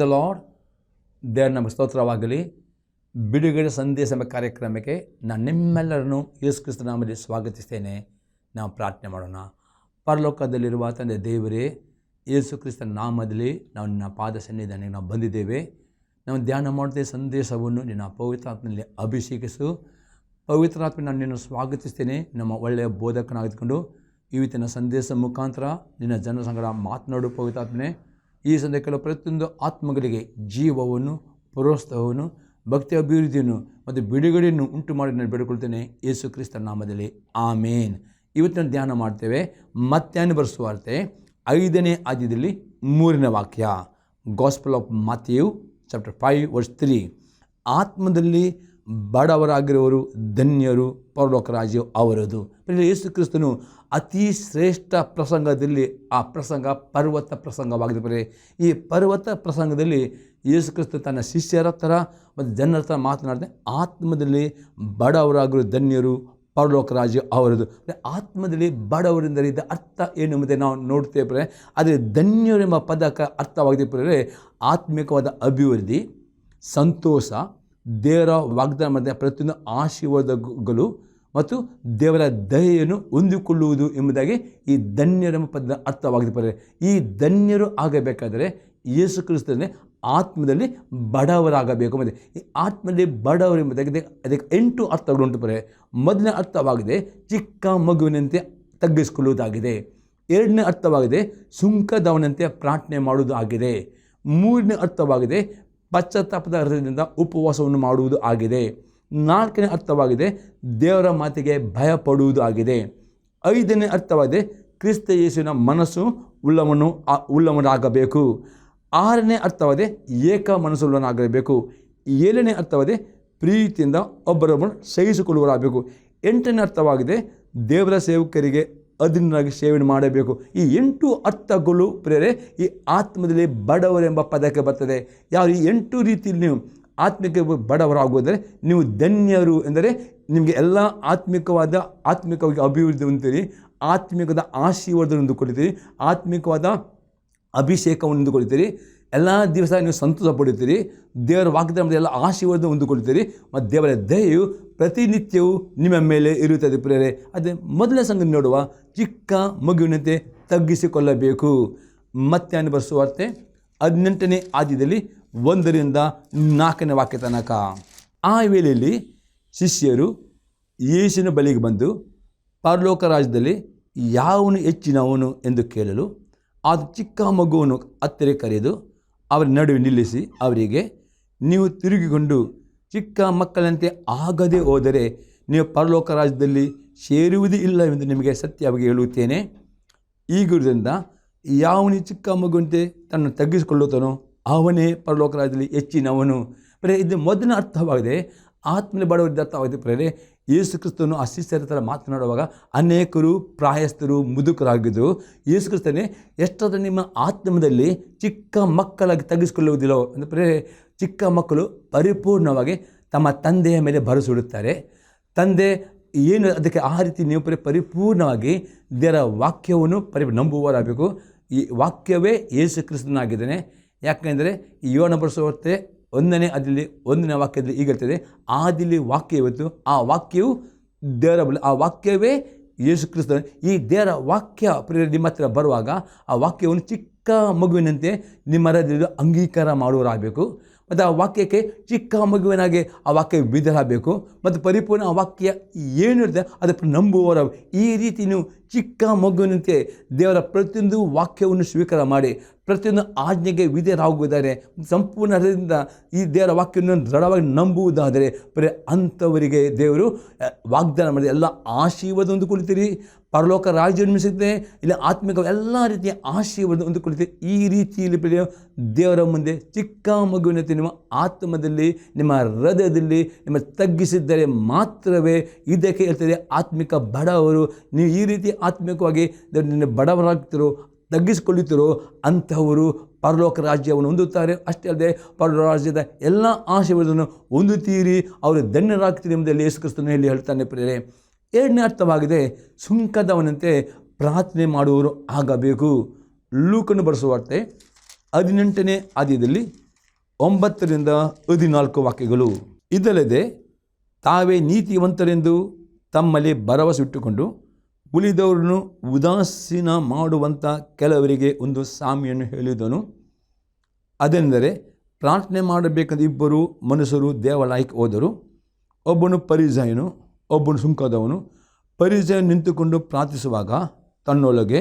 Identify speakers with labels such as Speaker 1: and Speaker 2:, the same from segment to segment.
Speaker 1: The lord ದೇವರ ನಮಗೆ ಸ್ತೋತ್ರವಾಗಲಿ. ಬಿಡುಗಡೆ ಸಂದೇಶ ಎಂಬ ಕಾರ್ಯಕ್ರಮಕ್ಕೆ ನಾನು ನಿಮ್ಮೆಲ್ಲರನ್ನು ಯೇಸು ನಾಮದಲ್ಲಿ ಸ್ವಾಗತಿಸ್ತೇನೆ. ನಾವು ಪ್ರಾರ್ಥನೆ ಮಾಡೋಣ. ಪರಲೋಕದಲ್ಲಿರುವ ತಂದೆ ದೇವರೇ, ಯೇಸು ಕ್ರಿಸ್ತನ ನಾಮದಲ್ಲಿ ನಾವು ನಿನ್ನ ಪಾದ ಸನ್ನಿಧಾನಕ್ಕೆ ನಾವು ಬಂದಿದ್ದೇವೆ. ನಾವು ಧ್ಯಾನ ಮಾಡಿದ ಸಂದೇಶವನ್ನು ನಿನ್ನ ಪವಿತ್ರಾತ್ಮನಲ್ಲಿ ಅಭಿಷೇಕಿಸು. ಪವಿತ್ರಾತ್ಮ ನಾನು ನಿನ್ನನ್ನು ಸ್ವಾಗತಿಸ್ತೇನೆ. ನಮ್ಮ ಒಳ್ಳೆಯ ಬೋಧಕನಾಗಿದ್ದುಕೊಂಡು ಇವತ್ತಿನ ಸಂದೇಶ ಮುಖಾಂತರ ನಿನ್ನ ಜನಸಂಗಡ ಮಾತನಾಡು ಪವಿತ್ರಾತ್ಮನೆ. ಈ ಸಂದರ್ಭ ಪ್ರತಿಯೊಂದು ಆತ್ಮಗಳಿಗೆ ಜೀವವನ್ನು ಪ್ರೋತ್ಸಾಹವನ್ನು ಭಕ್ತಿ ಅಭಿವೃದ್ಧಿಯನ್ನು ಮತ್ತು ಬಿಡುಗಡೆಯನ್ನು ಉಂಟು ಮಾಡಿ ನಾನು ಬೇಡಿಕೊಳ್ತೇನೆ. ಯೇಸು ಕ್ರಿಸ್ತನ ನಾಮದಲ್ಲಿ ಆಮೇನ್. ಇವತ್ತಿನ ಧ್ಯಾನ ಮಾಡ್ತೇವೆ. ಮತ್ತೆ ಬರೆಸುವಾರ್ತೆ ಐದನೇ ಆದ್ಯದಲ್ಲಿ ಮೂರನೇ ವಾಕ್ಯ. ಗಾಸ್ಪಲ್ ಆಫ್ ಮಾತೆಯು ಚಾಪ್ಟರ್ ಫೈವ್ ವರ್ಸ್ ತ್ರೀ ಆತ್ಮದಲ್ಲಿ ಬಡವರಾಗಿರುವವರು ಧನ್ಯರು, ಪರಲೋಕ ಅವರದು. ಯೇಸು ಕ್ರಿಸ್ತನು ಅತಿ ಶ್ರೇಷ್ಠ ಪ್ರಸಂಗದಲ್ಲಿ ಆ ಪ್ರಸಂಗ ಪರ್ವತ ಪ್ರಸಂಗವಾಗಿದೆ ಬರೀ. ಈ ಪರ್ವತ ಪ್ರಸಂಗದಲ್ಲಿ ಯೇಸು ಕ್ರಿಸ್ತ ತನ್ನ ಶಿಷ್ಯರ ಥರ ಮತ್ತು ಜನರ ಥರ ಮಾತನಾಡಿದೆ, ಆತ್ಮದಲ್ಲಿ ಬಡವರಾಗಿರು ಧನ್ಯರು ಪರಲೋಕ ರಾಜ್ಯ ಅವರದು. ಆತ್ಮದಲ್ಲಿ ಬಡವರಿಂದ ಇದ್ದ ಅರ್ಥ ಏನು ಎಂಬುದೇ ನಾವು ನೋಡ್ತೇವೆ ಅದೇ ಆದರೆ ಎಂಬ ಪದಕ್ಕೆ ಅರ್ಥವಾಗಿದೆ ಪ್ರಿಯರೇ ಆತ್ಮಿಕವಾದ ಅಭಿವೃದ್ಧಿ, ಸಂತೋಷ, ದೇವರ ವಾಗ್ದಾನ ಮಾಡಿದ ಪ್ರತಿಯೊಂದು ಆಶೀರ್ವಾದಗಳು ಮತ್ತು ದೇವರ ದಯೆಯನ್ನು ಹೊಂದಿಕೊಳ್ಳುವುದು ಎಂಬುದಾಗಿ ಈ ಧನ್ಯರೆಂಬ ಪದದ ಅರ್ಥವಾಗಿದೆ ಈ ಧನ್ಯರು ಆಗಬೇಕಾದರೆ ಯೇಸು ಕ್ರಿಸ್ತನೇ ಆತ್ಮದಲ್ಲಿ ಬಡವರಾಗಬೇಕು ಮತ್ತು ಈ ಆತ್ಮದಲ್ಲಿ ಬಡವರು ಎಂಬುದಾಗಿ ಅದಕ್ಕೆ ಎಂಟು ಅರ್ಥಗಳುಂಟು ಪರೆ ಮೊದಲನೇ ಅರ್ಥವಾಗಿದೆ ಚಿಕ್ಕ ಮಗುವಿನಂತೆ ತಗ್ಗಿಸಿಕೊಳ್ಳುವುದಾಗಿದೆ. ಎರಡನೇ ಅರ್ಥವಾಗಿದೆ ಸುಂಕದವನಂತೆ ಪ್ರಾರ್ಥನೆ ಮಾಡುವುದು ಆಗಿದೆ ಮೂರನೇ ಅರ್ಥವಾಗಿದೆ ಪಶ್ಚಾತ್ತಾಪದ ಹೃದಯದಿಂದ ಉಪವಾಸವನ್ನು ಮಾಡುವುದು ಆಗಿದೆ. ನಾಲ್ಕನೇ ಅರ್ಥವಾಗಿದೆ ದೇವರ ಮಾತಿಗೆ ಭಯಪಡುವುದು ಆಗಿದೆ ಐದನೇ ಅರ್ಥವಾಗಿದೆ ಕ್ರಿಸ್ತ ಯೇಸುವಿನ ಮನಸ್ಸು ಉಳ್ಳವನು ಉಳ್ಳವನಾಗಬೇಕು. ಆರನೇ ಅರ್ಥವಾಗಿದೆ ಏಕ ಮನಸ್ಸುಳ್ಳವನಾಗಬೇಕು ಏಳನೇ ಅರ್ಥವಾಗಿದೆ ಪ್ರೀತಿಯಿಂದ ಒಬ್ಬರೊಬ್ಬರು ಸಹಿಸಿಕೊಳ್ಳುವರಾಗಬೇಕು ಎಂಟನೇ ಅರ್ಥವಾಗಿದೆ ದೇವರ ಸೇವಕರಿಗೆ ಅಧೀನರಾಗಿ ಸೇವನೆ ಮಾಡಬೇಕು. ಈ ಎಂಟು ಅರ್ಥಗಳು ಪ್ರೇರೆ ಈ ಆತ್ಮದಲ್ಲಿ ಬಡವರೆಂಬ ಪದಕ್ಕೆ ಬರ್ತದೆ. ಯಾರು ಈ ಎಂಟು ರೀತಿಯಲ್ಲಿ ನೀವು ಆತ್ಮಿಕ ಬಡವರಾಗುವುದರೆ ನೀವು ಧನ್ಯರು ಎಂದರೆ ನಿಮಗೆ ಎಲ್ಲ ಆತ್ಮಿಕವಾದ ಆತ್ಮಿಕವಾಗಿ ಅಭಿವೃದ್ಧಿ ಹೊಂದಿರಿ ಆತ್ಮಿಕದ ಆಶೀರ್ವಾದ ಹೊಂದಿಕೊಳ್ತೀರಿ ಆತ್ಮಿಕವಾದ ಅಭಿಷೇಕವನ್ನು ಹೊಂದಿಕೊಳ್ತೀರಿ ಎಲ್ಲ ದಿವಸ ನೀವು ಸಂತೋಷ ಪಡುತ್ತೀರಿ, ದೇವರ ವಾಕ್ಯದ ಎಲ್ಲ ಆಶೀರ್ವಾದ ಹೊಂದಿಕೊಳ್ತೀರಿ ಮತ್ತು ದೇವರ ದಯೆಯು ಪ್ರತಿನಿತ್ಯವೂ ನಿಮ್ಮ ಮೇಲೆ ಇರುತ್ತದೆ ಪ್ರೇರೆ ಅದೇ ಮೊದಲನೇ ಸಂಗತಿ ನೋಡುವ, ಚಿಕ್ಕ ಮಗುವಿನಂತೆ ತಗ್ಗಿಸಿಕೊಳ್ಳಬೇಕು. ಮತ್ತೆ ಅನುಭವಿಸುವಾರ್ತೆ ಹದಿನೆಂಟನೇ ಆದ್ಯದಲ್ಲಿ ಒಂದರಿಂದ ನಾಲ್ಕನೇ ವಾಕ್ಯ ತನಕ. ಆ ವೇಳೆಯಲ್ಲಿ ಶಿಷ್ಯರು ಯೇಸಿನ ಬಳಿಗೆ ಬಂದು, ಪರಲೋಕ ರಾಜ್ಯದಲ್ಲಿ ಯಾವನು ಹೆಚ್ಚಿನವನು ಎಂದು ಕೇಳಲು ಆ ಚಿಕ್ಕ ಮಗುವನ್ನು ಹತ್ತಿರ ಕರೆದು ಅವರ ನಡುವೆ ನಿಲ್ಲಿಸಿ ಅವರಿಗೆ, ನೀವು ತಿರುಗಿಕೊಂಡು ಚಿಕ್ಕ ಮಕ್ಕಳಂತೆ ಆಗದೆ ಹೋದರೆ ನೀವು ಪರಲೋಕ ರಾಜ್ಯದಲ್ಲಿ ಸೇರುವುದೇ ಇಲ್ಲ ಎಂದು ನಿಮಗೆ ಸತ್ಯವಾಗಿ ಹೇಳುತ್ತೇನೆ. ಈಗಿರುವುದರಿಂದ ಯಾವನು ಚಿಕ್ಕ ಮಗುವಂತೆ ತನ್ನ ತಗ್ಗಿಸಿಕೊಳ್ಳುತ್ತಾನೋ ಅವನೇ ಪರಲೋಕ ರಾಜ್ಯದಲ್ಲಿ ಹೆಚ್ಚಿನವನು ಪ್ರೇ ಇದು ಮೊದಲನೇ ಅರ್ಥವಾಗಿದೆ. ಆತ್ಮಲಿ ಬಡವರಿದ್ದ ಅರ್ಥವಾಗಿದೆ ಪ್ರೇರೆ ಯೇಸು ಕ್ರಿಸ್ತನು ಥರ ಮಾತನಾಡುವಾಗ ಅನೇಕರು ಪ್ರಾಯಸ್ಥರು ಮುದುಕರಾಗಿದ್ದರು ಯೇಸು ಕ್ರಿಸ್ತನೇ ಎಷ್ಟಾದರೂ ನಿಮ್ಮ ಆತ್ಮದಲ್ಲಿ ಚಿಕ್ಕ ಮಕ್ಕಳಾಗಿ ತಗ್ಗಿಸಿಕೊಳ್ಳುವುದಿಲ್ಲ ಅಂದರೆ ಚಿಕ್ಕ ಮಕ್ಕಳು ಪರಿಪೂರ್ಣವಾಗಿ ತಮ್ಮ ತಂದೆಯ ಮೇಲೆ ಭರಸುಡುತ್ತಾರೆ ತಂದೆ, ಏನು ಅದಕ್ಕೆ ಆ ರೀತಿ ನೀವು ಪರಿ ಪರಿಪೂರ್ಣವಾಗಿ ದೇವರ ವಾಕ್ಯವನ್ನು ಪರಿ ನಂಬುವರಾಗಬೇಕು ಈ ವಾಕ್ಯವೇ ಯೇಸು ಕ್ರಿಸ್ತನಾಗಿದ್ದಾನೆ. ಯಾಕೆಂದರೆ ಈ ಯೋನ ಬರೆಸುವತ್ತೆ ಒಂದನೇ ಅದರಲ್ಲಿ ಒಂದನೇ ವಾಕ್ಯದಲ್ಲಿ ಈಗ ಆದಿಲಿ ವಾಕ್ಯ ಇವತ್ತು, ಆ ವಾಕ್ಯವು ದೇವರ ಬಳಿ, ಆ ವಾಕ್ಯವೇ ಯೇಸು ಕ್ರಿಸ್ತ ಈ ದೇವರ ವಾಕ್ಯ ಪ್ರಿಯ ನಿಮ್ಮ ಹತ್ರ ಬರುವಾಗ ಆ ವಾಕ್ಯವನ್ನು ಚಿಕ್ಕ ಮಗುವಿನಂತೆ ನಿಮ್ಮ ಹೃದಯದಲ್ಲಿ ಅಂಗೀಕಾರ ಮಾಡುವರಾಗಬೇಕು ಮತ್ತು ಆ ವಾಕ್ಯಕ್ಕೆ ಚಿಕ್ಕ ಮಗುವಿನಾಗೆ ಆ ವಾಕ್ಯ ಬಿದ್ದರಾಗಬೇಕು ಮತ್ತು ಪರಿಪೂರ್ಣ ಆ ವಾಕ್ಯ ಏನಿರುತ್ತೆ ಅದಕ್ಕೆ ನಂಬುವರ ಈ ರೀತಿಯೂ ಚಿಕ್ಕ ಮಗುವಿನಂತೆ ದೇವರ ಪ್ರತಿಯೊಂದು ವಾಕ್ಯವನ್ನು ಸ್ವೀಕಾರ ಮಾಡಿ, ಪ್ರತಿಯೊಂದು ಆಜ್ಞೆಗೆ ವಿಧೇಯರಾಗುವುದಾದರೆ, ಸಂಪೂರ್ಣ ಹೃದಯದಿಂದ ಈ ದೇವರ ವಾಕ್ಯವನ್ನು ದೃಢವಾಗಿ ನಂಬುವುದಾದರೆ, ಬರೀ ಅಂಥವರಿಗೆ ದೇವರು ವಾಗ್ದಾನ ಮಾಡಿದ ಎಲ್ಲ ಆಶೀರ್ವಾದ ಹೊಂದಿಕೊಳ್ತೀರಿ ಪರಲೋಕ ರಾಜ್ಯವನ್ನು ಸಿಗುತ್ತೆ ಇಲ್ಲ ಆತ್ಮಿಕ ಎಲ್ಲ ರೀತಿಯ ಆಶೀರ್ವಾದ ಹೊಂದಿಕೊಳ್ತೀರಿ ಈ ರೀತಿಯಲ್ಲಿ ದೇವರ ಮುಂದೆ ಚಿಕ್ಕ ಮಗುವಿನಂತೆ ನಿಮ್ಮ ಆತ್ಮದಲ್ಲಿ, ನಿಮ್ಮ ಹೃದಯದಲ್ಲಿ, ನಿಮ್ಮ ತಗ್ಗಿಸಿದ್ದರೆ ಮಾತ್ರವೇ ಇದಕ್ಕೆ ಹೇಳ್ತದೆ ಆತ್ಮಿಕ ಬಡವರು. ನೀವು ಈ ರೀತಿ ಆತ್ಮಿಕವಾಗಿ ನಿನ್ನ ಬಡವರಾಗ್ತಿರೋ, ತಗ್ಗಿಸಿಕೊಳ್ಳುತ್ತೀರೋ ಅಂಥವರು ಪರಲೋಕ ರಾಜ್ಯವನ್ನು ಹೊಂದುತ್ತಾರೆ. ಅಷ್ಟೇ ಅಲ್ಲದೆ ಪರಲೋಕ ರಾಜ್ಯದ ಎಲ್ಲ ಆಶೀರ್ವಾದವನ್ನು ಹೊಂದುತ್ತೀರಿ. ಅವರು ಧನ್ಯರಾಗ್ತೀರಿ ಎಂಬುದಲ್ಲಿ ಯೇಸು ಕ್ರಿಸ್ತನ ಹೇಳಿ ಹೇಳ್ತಾನೆ ಪ್ರೇರೆ ಎರಡನೇ ಅರ್ಥವಾಗಿದೆ, ಸುಂಕದವನಂತೆ ಪ್ರಾರ್ಥನೆ ಮಾಡುವವರು ಆಗಬೇಕು. ಲೂಕನ್ನು ಬರೆಸುವಾರ್ತೆ ಹದಿನೆಂಟನೇ ಆದ್ಯದಲ್ಲಿ ಒಂಬತ್ತರಿಂದ ಹದಿನಾಲ್ಕು ವಾಕ್ಯಗಳು. ಇದಲ್ಲದೆ, ತಾವೇ ನೀತಿವಂತರೆಂದು ತಮ್ಮಲ್ಲಿ ಭರವಸೆ ಇಟ್ಟುಕೊಂಡು ಉಳಿದವರನ್ನು ಉದಾಸೀನ ಮಾಡುವಂಥ ಕೆಲವರಿಗೆ ಒಂದು ಸಾಮಿಯನ್ನು ಹೇಳಿದನು. ಅದೆಂದರೆ ಪ್ರಾರ್ಥನೆ ಮಾಡಬೇಕಂದ ಇಬ್ಬರು ಮನುಷ್ಯರು ದೇವಾಲಯಕ್ಕೆ ಹೋದರು. ಒಬ್ಬನು ಪರಿಜಯನು, ಒಬ್ಬನು ಸುಂಕದವನು. ಪರಿಜಯ ನಿಂತುಕೊಂಡು ಪ್ರಾರ್ಥಿಸುವಾಗ ತನ್ನೊಳಗೆ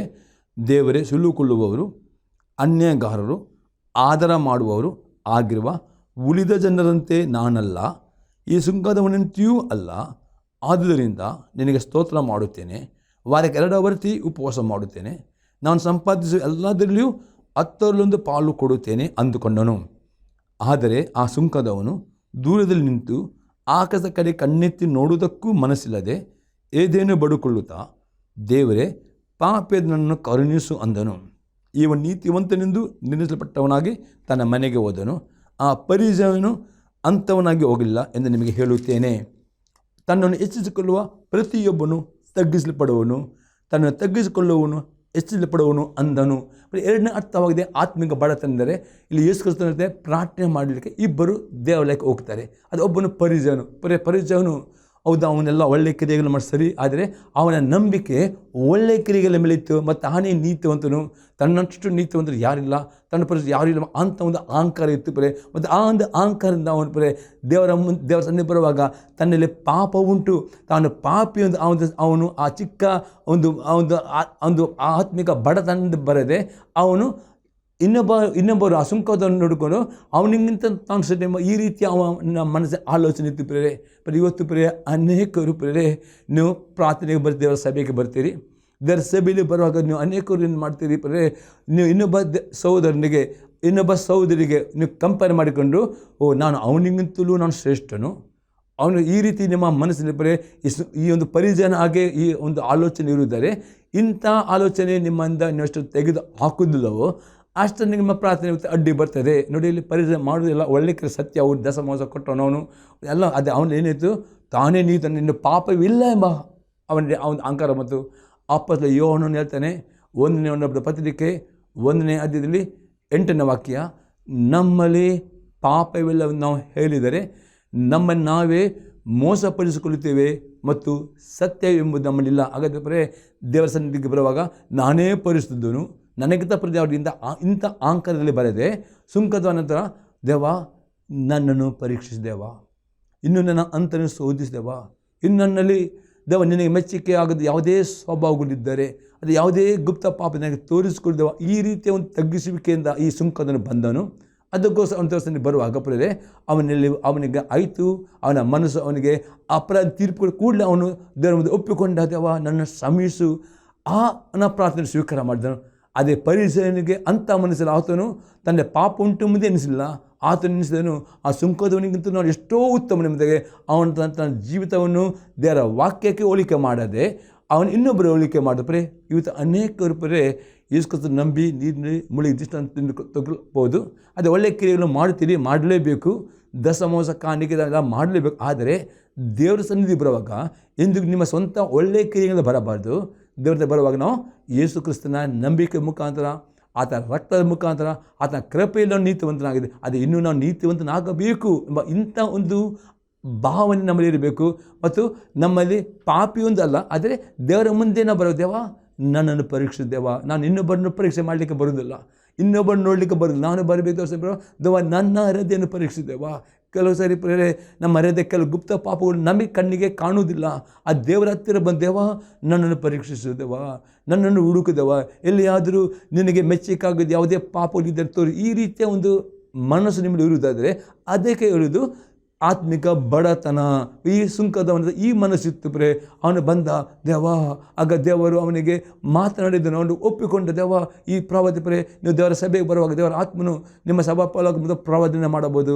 Speaker 1: ದೇವರೇ ಸುಲುಕೊಳ್ಳುವವರು ಅನ್ಯಗಾರರು ಆದರ ಮಾಡುವವರು ಆಗಿರುವ ಉಳಿದ ಜನರಂತೆ ನಾನಲ್ಲ, ಈ ಸುಂಕದವನಂತೆಯೂ ಅಲ್ಲ. ಆದುದರಿಂದ ನಿನಗೆ ಸ್ತೋತ್ರ ಮಾಡುತ್ತೇನೆ. ವಾರಕ್ಕೆ ಎರಡು ಅವರ್ತಿ ಉಪವಾಸ ಮಾಡುತ್ತೇನೆ. ನಾನು ಸಂಪಾದಿಸುವ ಎಲ್ಲದರಲ್ಲಿಯೂ ಹತ್ತರಲ್ಲೊಂದು ಪಾಲು ಕೊಡುತ್ತೇನೆ ಅಂದುಕೊಂಡನು. ಆದರೆ ಆ ಸುಂಕದವನು ದೂರದಲ್ಲಿ ನಿಂತು ಆಕಾಶ ಕಡೆ ಕಣ್ಣೆತ್ತಿ ನೋಡುವುದಕ್ಕೂ ಮನಸ್ಸಿಲ್ಲದೆ ಏದೇನು ಬಡುಕೊಳ್ಳುತ್ತಾ, ದೇವರೇ ನನ್ನನ್ನು ಕರುಣಿಸು ಅಂದನು. ಇವ ನೀತಿವಂತನೆಂದು ನಿರ್ಣಯಿಸಲ್ಪಟ್ಟವನಾಗಿ ತನ್ನ ಮನೆಗೆ ಹೋದನು. ಆ ಪರಿಜಯನು ಅಂಥವನಾಗಿ ಹೋಗಿಲ್ಲ ಎಂದು ನಿಮಗೆ ಹೇಳುತ್ತೇನೆ. ತನ್ನನ್ನು ಹೆಚ್ಚಿಸಿಕೊಳ್ಳುವ ಪ್ರತಿಯೊಬ್ಬನು ತಗ್ಗಿಸಲ್ಪಡುವನು ತನ್ನನ್ನು ತಗ್ಗಿಸಿಕೊಳ್ಳುವವನು ಹೆಚ್ಚಿಸಲ್ಪಡುವನು ಅಂದನು. ಎರಡನೇ ಅರ್ಥವಾಗಿದೆ ಆತ್ಮಿಕ ಬಡತನದರೆ ಇಲ್ಲಿ ಯೇಸು ಕ್ರಿಸ್ತನ ಪ್ರಾರ್ಥನೆ ಮಾಡಲಿಕ್ಕೆ ಇಬ್ಬರು ದೇವಾಲಯಕ್ಕೆ ಹೋಗ್ತಾರೆ. ಅದು ಒಬ್ಬನು ಪರಿಜನು. ಪರಿ ಪರಿಜಯನು ಹೌದು ಅವನ್ನೆಲ್ಲ ಒಳ್ಳೆ ಕ್ರಿಯೆಗಳು ಮಾಡಿ ಸರಿ, ಆದರೆ ಅವನ ನಂಬಿಕೆ ಒಳ್ಳೆ ಕ್ರಿಯೆಗಳ ಮೇಲೆ ಇತ್ತು, ಮತ್ತು ನೀತು ನೀತಿವಂತನು, ತನ್ನಷ್ಟು ನೀತಿವಂತರು ಯಾರಿಲ್ಲ, ತನ್ನ ಪರಿಸ್ಥಿತಿ ಯಾರು ಇಲ್ಲ ಅಂತ ಒಂದು ಅಹಂಕಾರ ಇತ್ತು ಬರೇ. ಮತ್ತು ಆ ಒಂದು ಅಹಂಕಾರದಿಂದ ಅವನು ಪರೆ ದೇವರ ಮುಂದೆ ದೇವರ ಸನ್ನಿ ಬರುವಾಗ ತನ್ನಲ್ಲಿ ಪಾಪ ಉಂಟು. ತಾನು ಪಾಪಿ ಒಂದು ಒಂದು ಅವನು ಆ ಚಿಕ್ಕ ಒಂದು ಒಂದು ಒಂದು ಆತ್ಮಿಕ ಬಡತನದಿಂದ ಬರದೆ ಅವನು ಇನ್ನೊಬ್ಬ, ಇನ್ನೊಬ್ಬರು ಅಸುಂಕದನ್ನು ಸುಂಕದನ್ನು ನೋಡಿಕೊಂಡು ಅವನಿಗಿಂತ ತಾನು ಸರಿ ಈ ರೀತಿ ಅವನ ಮನಸ್ಸು ಆಲೋಚನೆ ಇತ್ತು ಪ್ರೇರೆ ಬರೀ ಇವತ್ತು ಪ್ರೇರೆ ಅನೇಕರು ಪ್ರೇರೆ ನೀವು ಪ್ರಾರ್ಥನೆಗೆ ಬರ್ತೀವಿ ಸಭೆಗೆ ಬರ್ತೀರಿ. ದರ್ ಸಭೆಯಲ್ಲಿ ಬರುವಾಗ ನೀವು ಅನೇಕರು ಏನು ಮಾಡ್ತೀರಿ ಪ್ರೇರೆ ನೀವು ಇನ್ನೊಬ್ಬ ಸಹೋದರನಿಗೆ, ಇನ್ನೊಬ್ಬ ಸಹೋದರಿಗೆ ನೀವು ಕಂಪೇರ್ ಮಾಡಿಕೊಂಡು, ಓ, ನಾನು ಅವನಿಗಿಂತಲೂ ನಾನು ಶ್ರೇಷ್ಠನು. ಅವನು ಈ ರೀತಿ ನಿಮ್ಮ ಮನಸ್ಸಿನ ಬರೀ ಈ ಒಂದು ಪರಿಜನ ಹಾಗೆ ಈ ಒಂದು ಆಲೋಚನೆ ಇರುವುದರೆ ಇಂಥ ಆಲೋಚನೆ ನಿಮ್ಮಿಂದ ನೀವು ಅಷ್ಟು ತೆಗೆದು ಹಾಕುವುದಿಲ್ಲವೋ ಅಷ್ಟು ನಿಮ್ಮ ಪ್ರಾರ್ಥನೆ ಅಡ್ಡಿ ಬರ್ತದೆ. ನೋಡಿ, ಇಲ್ಲಿ ಪರಿಸರ ಮಾಡೋದಿಲ್ಲ ಒಳ್ಳೆ ಕೆಲಸ, ಸತ್ಯ, ಅವ್ರು ದಸ ಮೋಸ ಕೊಟ್ಟವನವನು ಎಲ್ಲ ಅದೇ, ಅವನು ಏನಾಯಿತು ತಾನೇ ನೀತು ನಿನ್ನ ಪಾಪವಿಲ್ಲ ಎಂಬ ಅವನಿಗೆ ಅವನ ಅಹಂಕಾರ ಮತ್ತು ಆಪಸ್ ಯೋಹನನ್ನು ಹೇಳ್ತಾನೆ, ಒಂದನೇ ಒಂದೊಬ್ಬರ ಪತ್ರಿಕೆ ಒಂದನೇ ಅದ್ಯದಲ್ಲಿ ಎಂಟನೇ ವಾಕ್ಯ, ನಮ್ಮಲ್ಲಿ ಪಾಪವಿಲ್ಲವನ್ನು ನಾವು ಹೇಳಿದರೆ ನಮ್ಮನ್ನು ನಾವೇ ಮೋಸಪಡಿಸಿಕೊಳ್ಳುತ್ತೇವೆ ಮತ್ತು ಸತ್ಯ ಎಂಬುದು ನಮ್ಮಲ್ಲಿಲ್ಲ. ಹಾಗಾದರೆ ದೇವರ ಸನ್ನಿಧಿಗೆ ಬರುವಾಗ ನಾನೇ ಪರಿಶುದ್ಧನು. ನನಗಿಂತ ಪ್ರತಿಯಿಂದ ಇಂಥ ಆಂಕರದಲ್ಲಿ ಬರೆದೆ, ಸುಂಕದ ನಂತರ ದೇವ ನನ್ನನ್ನು ಪರೀಕ್ಷಿಸಿದೇವ ಇನ್ನು ನನ್ನ ಅಂತರನ್ನು ಶೋಧಿಸಿದೆವ ಇನ್ನು ನನ್ನಲ್ಲಿ ದೇವ ನಿನಗೆ ಮೆಚ್ಚುಗೆ ಆಗದ ಯಾವುದೇ ಸ್ವಭಾವಗಳಿದ್ದರೆ, ಅದು ಯಾವುದೇ ಗುಪ್ತ ಪಾಪ ನನಗೆ ತೋರಿಸಿಕೊಳ್ದೇವ ಈ ರೀತಿಯ ಒಂದು ತಗ್ಗಿಸುವಿಕೆಯಿಂದ ಈ ಸುಂಕದನ್ನು ಬಂದನು ಅದಕ್ಕೋಸ್ಕರ ಅವನ ದೇವಸ್ಥಾನಕ್ಕೆ ಬರುವಾಗ ಪ್ರೇರೆ ಅವನಲ್ಲಿ ಅವನಿಗೆ ಆಯಿತು, ಅವನ ಮನಸ್ಸು ಅವನಿಗೆ ಅಪರಾಧ ತೀರ್ಪು ಕೂಡಲೇ ಅವನು ದೇವರ ಮುಂದೆ ಒಪ್ಪಿಕೊಂಡ ದೇವ ನನ್ನ ಶ್ರಮಿಸು. ಆ ನನ್ನ ಪ್ರಾರ್ಥನೆ ಸ್ವೀಕಾರ ಮಾಡಿದನು. ಅದೇ ಪರಿಸರನಿಗೆ ಅಂಥ ಮನಸ್ಸಲ್ಲಿ ಆತನು ತನ್ನ ಪಾಪ ಉಂಟು ಮುಂದೆ ಎನಿಸಿಲ್ಲ. ಆತನು ಎನಿಸಿದನು, ಆ ಸುಂಕದವನಿಗಿಂತ ನಾವು ಎಷ್ಟೋ ಉತ್ತಮ ನಿಮ್ಮದಾಗೆ ಅವನ ತನ್ನ ತನ್ನ ಜೀವಿತವನ್ನು ದೇವರ ವಾಕ್ಯಕ್ಕೆ ಹೋಲಿಕೆ ಮಾಡದೆ ಅವನು ಇನ್ನೊಬ್ಬರು ಹೋಲಿಕೆ ಮಾಡಿದ್ರೆ ಇವತ್ತು ಅನೇಕರು ಪರೇ ಈಸ್ಕೊತ ನಂಬಿ ನೀರಿನಲ್ಲಿ ಮುಳುಗಿ ದಿಷ್ಟ ತಿಂದು ತಗೊಳ್ಬೋದು ಅದೇ ಒಳ್ಳೆಯ ಕ್ರಿಯೆಗಳು ಮಾಡ್ತೀರಿ ಮಾಡಲೇಬೇಕು. ದಸಮೋಸ ಕಾಣಿಕೆ ಎಲ್ಲ ಮಾಡಲೇಬೇಕು. ಆದರೆ ದೇವರ ಸನ್ನಿಧಿ ಬರುವಾಗ ಎಂದು ನಿಮ್ಮ ಸ್ವಂತ ಒಳ್ಳೆಯ ಕ್ರಿಯೆಗಳು ಬರಬಾರ್ದು. ದೇವರ ಬರುವಾಗ ನಾವು ಯೇಸು ಕ್ರಿಸ್ತನ ನಂಬಿಕೆ ಮುಖಾಂತರ, ಆತ ರಕ್ತದ ಮುಖಾಂತರ ಆತನ ಕೃಪೆಯಲ್ಲಿ ನಾವು ನೀತಿವಂತನಾಗಿದೆ. ಅದು ಇನ್ನೂ ನಾವು ನೀತಿವಂತನಾಗಬೇಕು ಎಂಬ ಇಂಥ ಒಂದು ಭಾವನೆ ನಮ್ಮಲ್ಲಿ ಇರಬೇಕು. ಮತ್ತು ನಮ್ಮಲ್ಲಿ ಪಾಪಿಯೊಂದು ಅಲ್ಲ, ಆದರೆ ದೇವರ ಮುಂದೆ ನಾವು ಬರೋದೇವಾ ನನ್ನನ್ನು ಪರೀಕ್ಷಿಸಿದ್ದೇವ ನಾನು ಇನ್ನೊಬ್ಬರನ್ನು ಪರೀಕ್ಷೆ ಮಾಡಲಿಕ್ಕೆ ಬರೋದಿಲ್ಲ ಇನ್ನೊಬ್ಬರನ್ನು ನೋಡಲಿಕ್ಕೆ ಬರೋದು ನಾನು ಬರಬೇಕು ದೇವ ನನ್ನ ಹೃದಯನ್ನು ಪರೀಕ್ಷಿಸಿದ್ದೇವ ಕೆಲವು ಸಾರಿ ಪ್ರೇರೆ, ನಮ್ಮ ಮರ್ಯಾದೆ ಕೆಲವು ಗುಪ್ತ ಪಾಪಗಳು ನಮಗೆ ಕಣ್ಣಿಗೆ ಕಾಣುವುದಿಲ್ಲ. ಆ ದೇವರ ಹತ್ತಿರ ಬಂದೇವ ನನ್ನನ್ನು ಪರೀಕ್ಷಿಸಿದೆವ ನನ್ನನ್ನು ಹುಡುಕಿದೆವ ಎಲ್ಲಿಯಾದರೂ ನಿನಗೆ ಮೆಚ್ಚಿಕಾಗದು ಯಾವುದೇ ಪಾಪಗಳಿದ್ದರೆ ತೋರಿ. ಈ ರೀತಿಯ ಒಂದು ಮನಸ್ಸು ನಿಮ್ಮಲ್ಲಿ ಇರುವುದಾದರೆ, ಅದಕ್ಕೆ ಹೇಳುವುದು ಆತ್ಮಿಕ ಬಡತನ, ಈ ಸುಂಕದವನ ಈ ಮನಸ್ಸಿತ್ತು ಪ್ರೇ ಅವನು ಬಂದ ದೇವ ಆಗ ದೇವರು ಅವನಿಗೆ ಮಾತನಾಡಿದ್ದನು ಅವನು ಒಪ್ಪಿಕೊಂಡ ದೇವ ಈ ಪ್ರವಾದಿ ಪ್ರೇ ನೀವು ದೇವರ ಸಭೆಗೆ ಬರುವಾಗ ದೇವರ ಆತ್ಮನು ನಿಮ್ಮ ಸಭಾಪಾಲಕದ ಪ್ರವಾದನೆ ಮಾಡಬಹುದು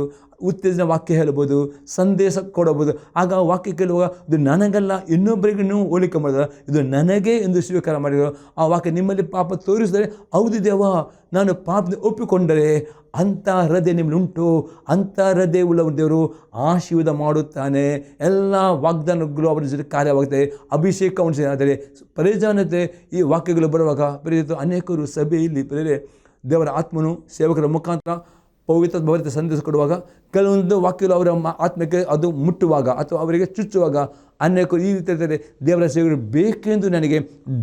Speaker 1: ಉತ್ತೇಜನ ವಾಕ್ಯ ಹೇಳ್ಬೋದು ಸಂದೇಶ ಕೊಡಬಹುದು. ಆಗ ವಾಕ್ಯ ಕೇಳುವಾಗ, ಇದು ನನಗಲ್ಲ, ಇನ್ನೊಬ್ಬರಿಗೆ ನೀವು ಹೋಲಿಕೆ ಮಾಡಿದ ಇದು ನನಗೆ ಎಂದು ಸ್ವೀಕಾರ ಮಾಡಿದರು ಆ ವಾಕ್ಯ ನಿಮ್ಮಲ್ಲಿ ಪಾಪ ತೋರಿಸಿದರೆ, ಹೌದು ದೇವ ನಾನು ಪಾಪ ಒಪ್ಪಿಕೊಂಡರೆ ಅಂಥ ಹೃದಯ ಉಂಟು, ಅಂಥ ಹೃದಯ ಉಳ್ಳವ ದೇವರು ಆಶೀರ್ವಾದ ಮಾಡುತ್ತಾನೆ. ಎಲ್ಲ ವಾಗ್ದಾನಗಳು ಅವರ ಜೊತೆ ಕಾರ್ಯವಾಗುತ್ತೆ. ಅಭಿಷೇಕ ಆದರೆ ಪರಿಜಾನತೆ ಈ ವಾಕ್ಯಗಳು ಬರುವಾಗ ಪ್ರೇರಿತ ಅನೇಕರು ಸಭೆಯಲ್ಲಿ ಪ್ರೇರೆ ದೇವರ ಆತ್ಮನು ಸೇವಕರ ಮುಖಾಂತರ ಪವಿತ್ರ ಭವಿತ ಸಂದೇಶ ಕೊಡುವಾಗ ಕೆಲವೊಂದು ವಾಕ್ಯಗಳು ಅವರ ಆತ್ಮಕ್ಕೆ ಅದು ಮುಟ್ಟುವಾಗ ಅಥವಾ ಅವರಿಗೆ ಚುಚ್ಚುವಾಗ ಅನೇಕರು ಈ ರೀತಿ ಇರ್ತದೆ ದೇವರ ಸೇವೆಗಳು ಬೇಕೆಂದು ನನಗೆ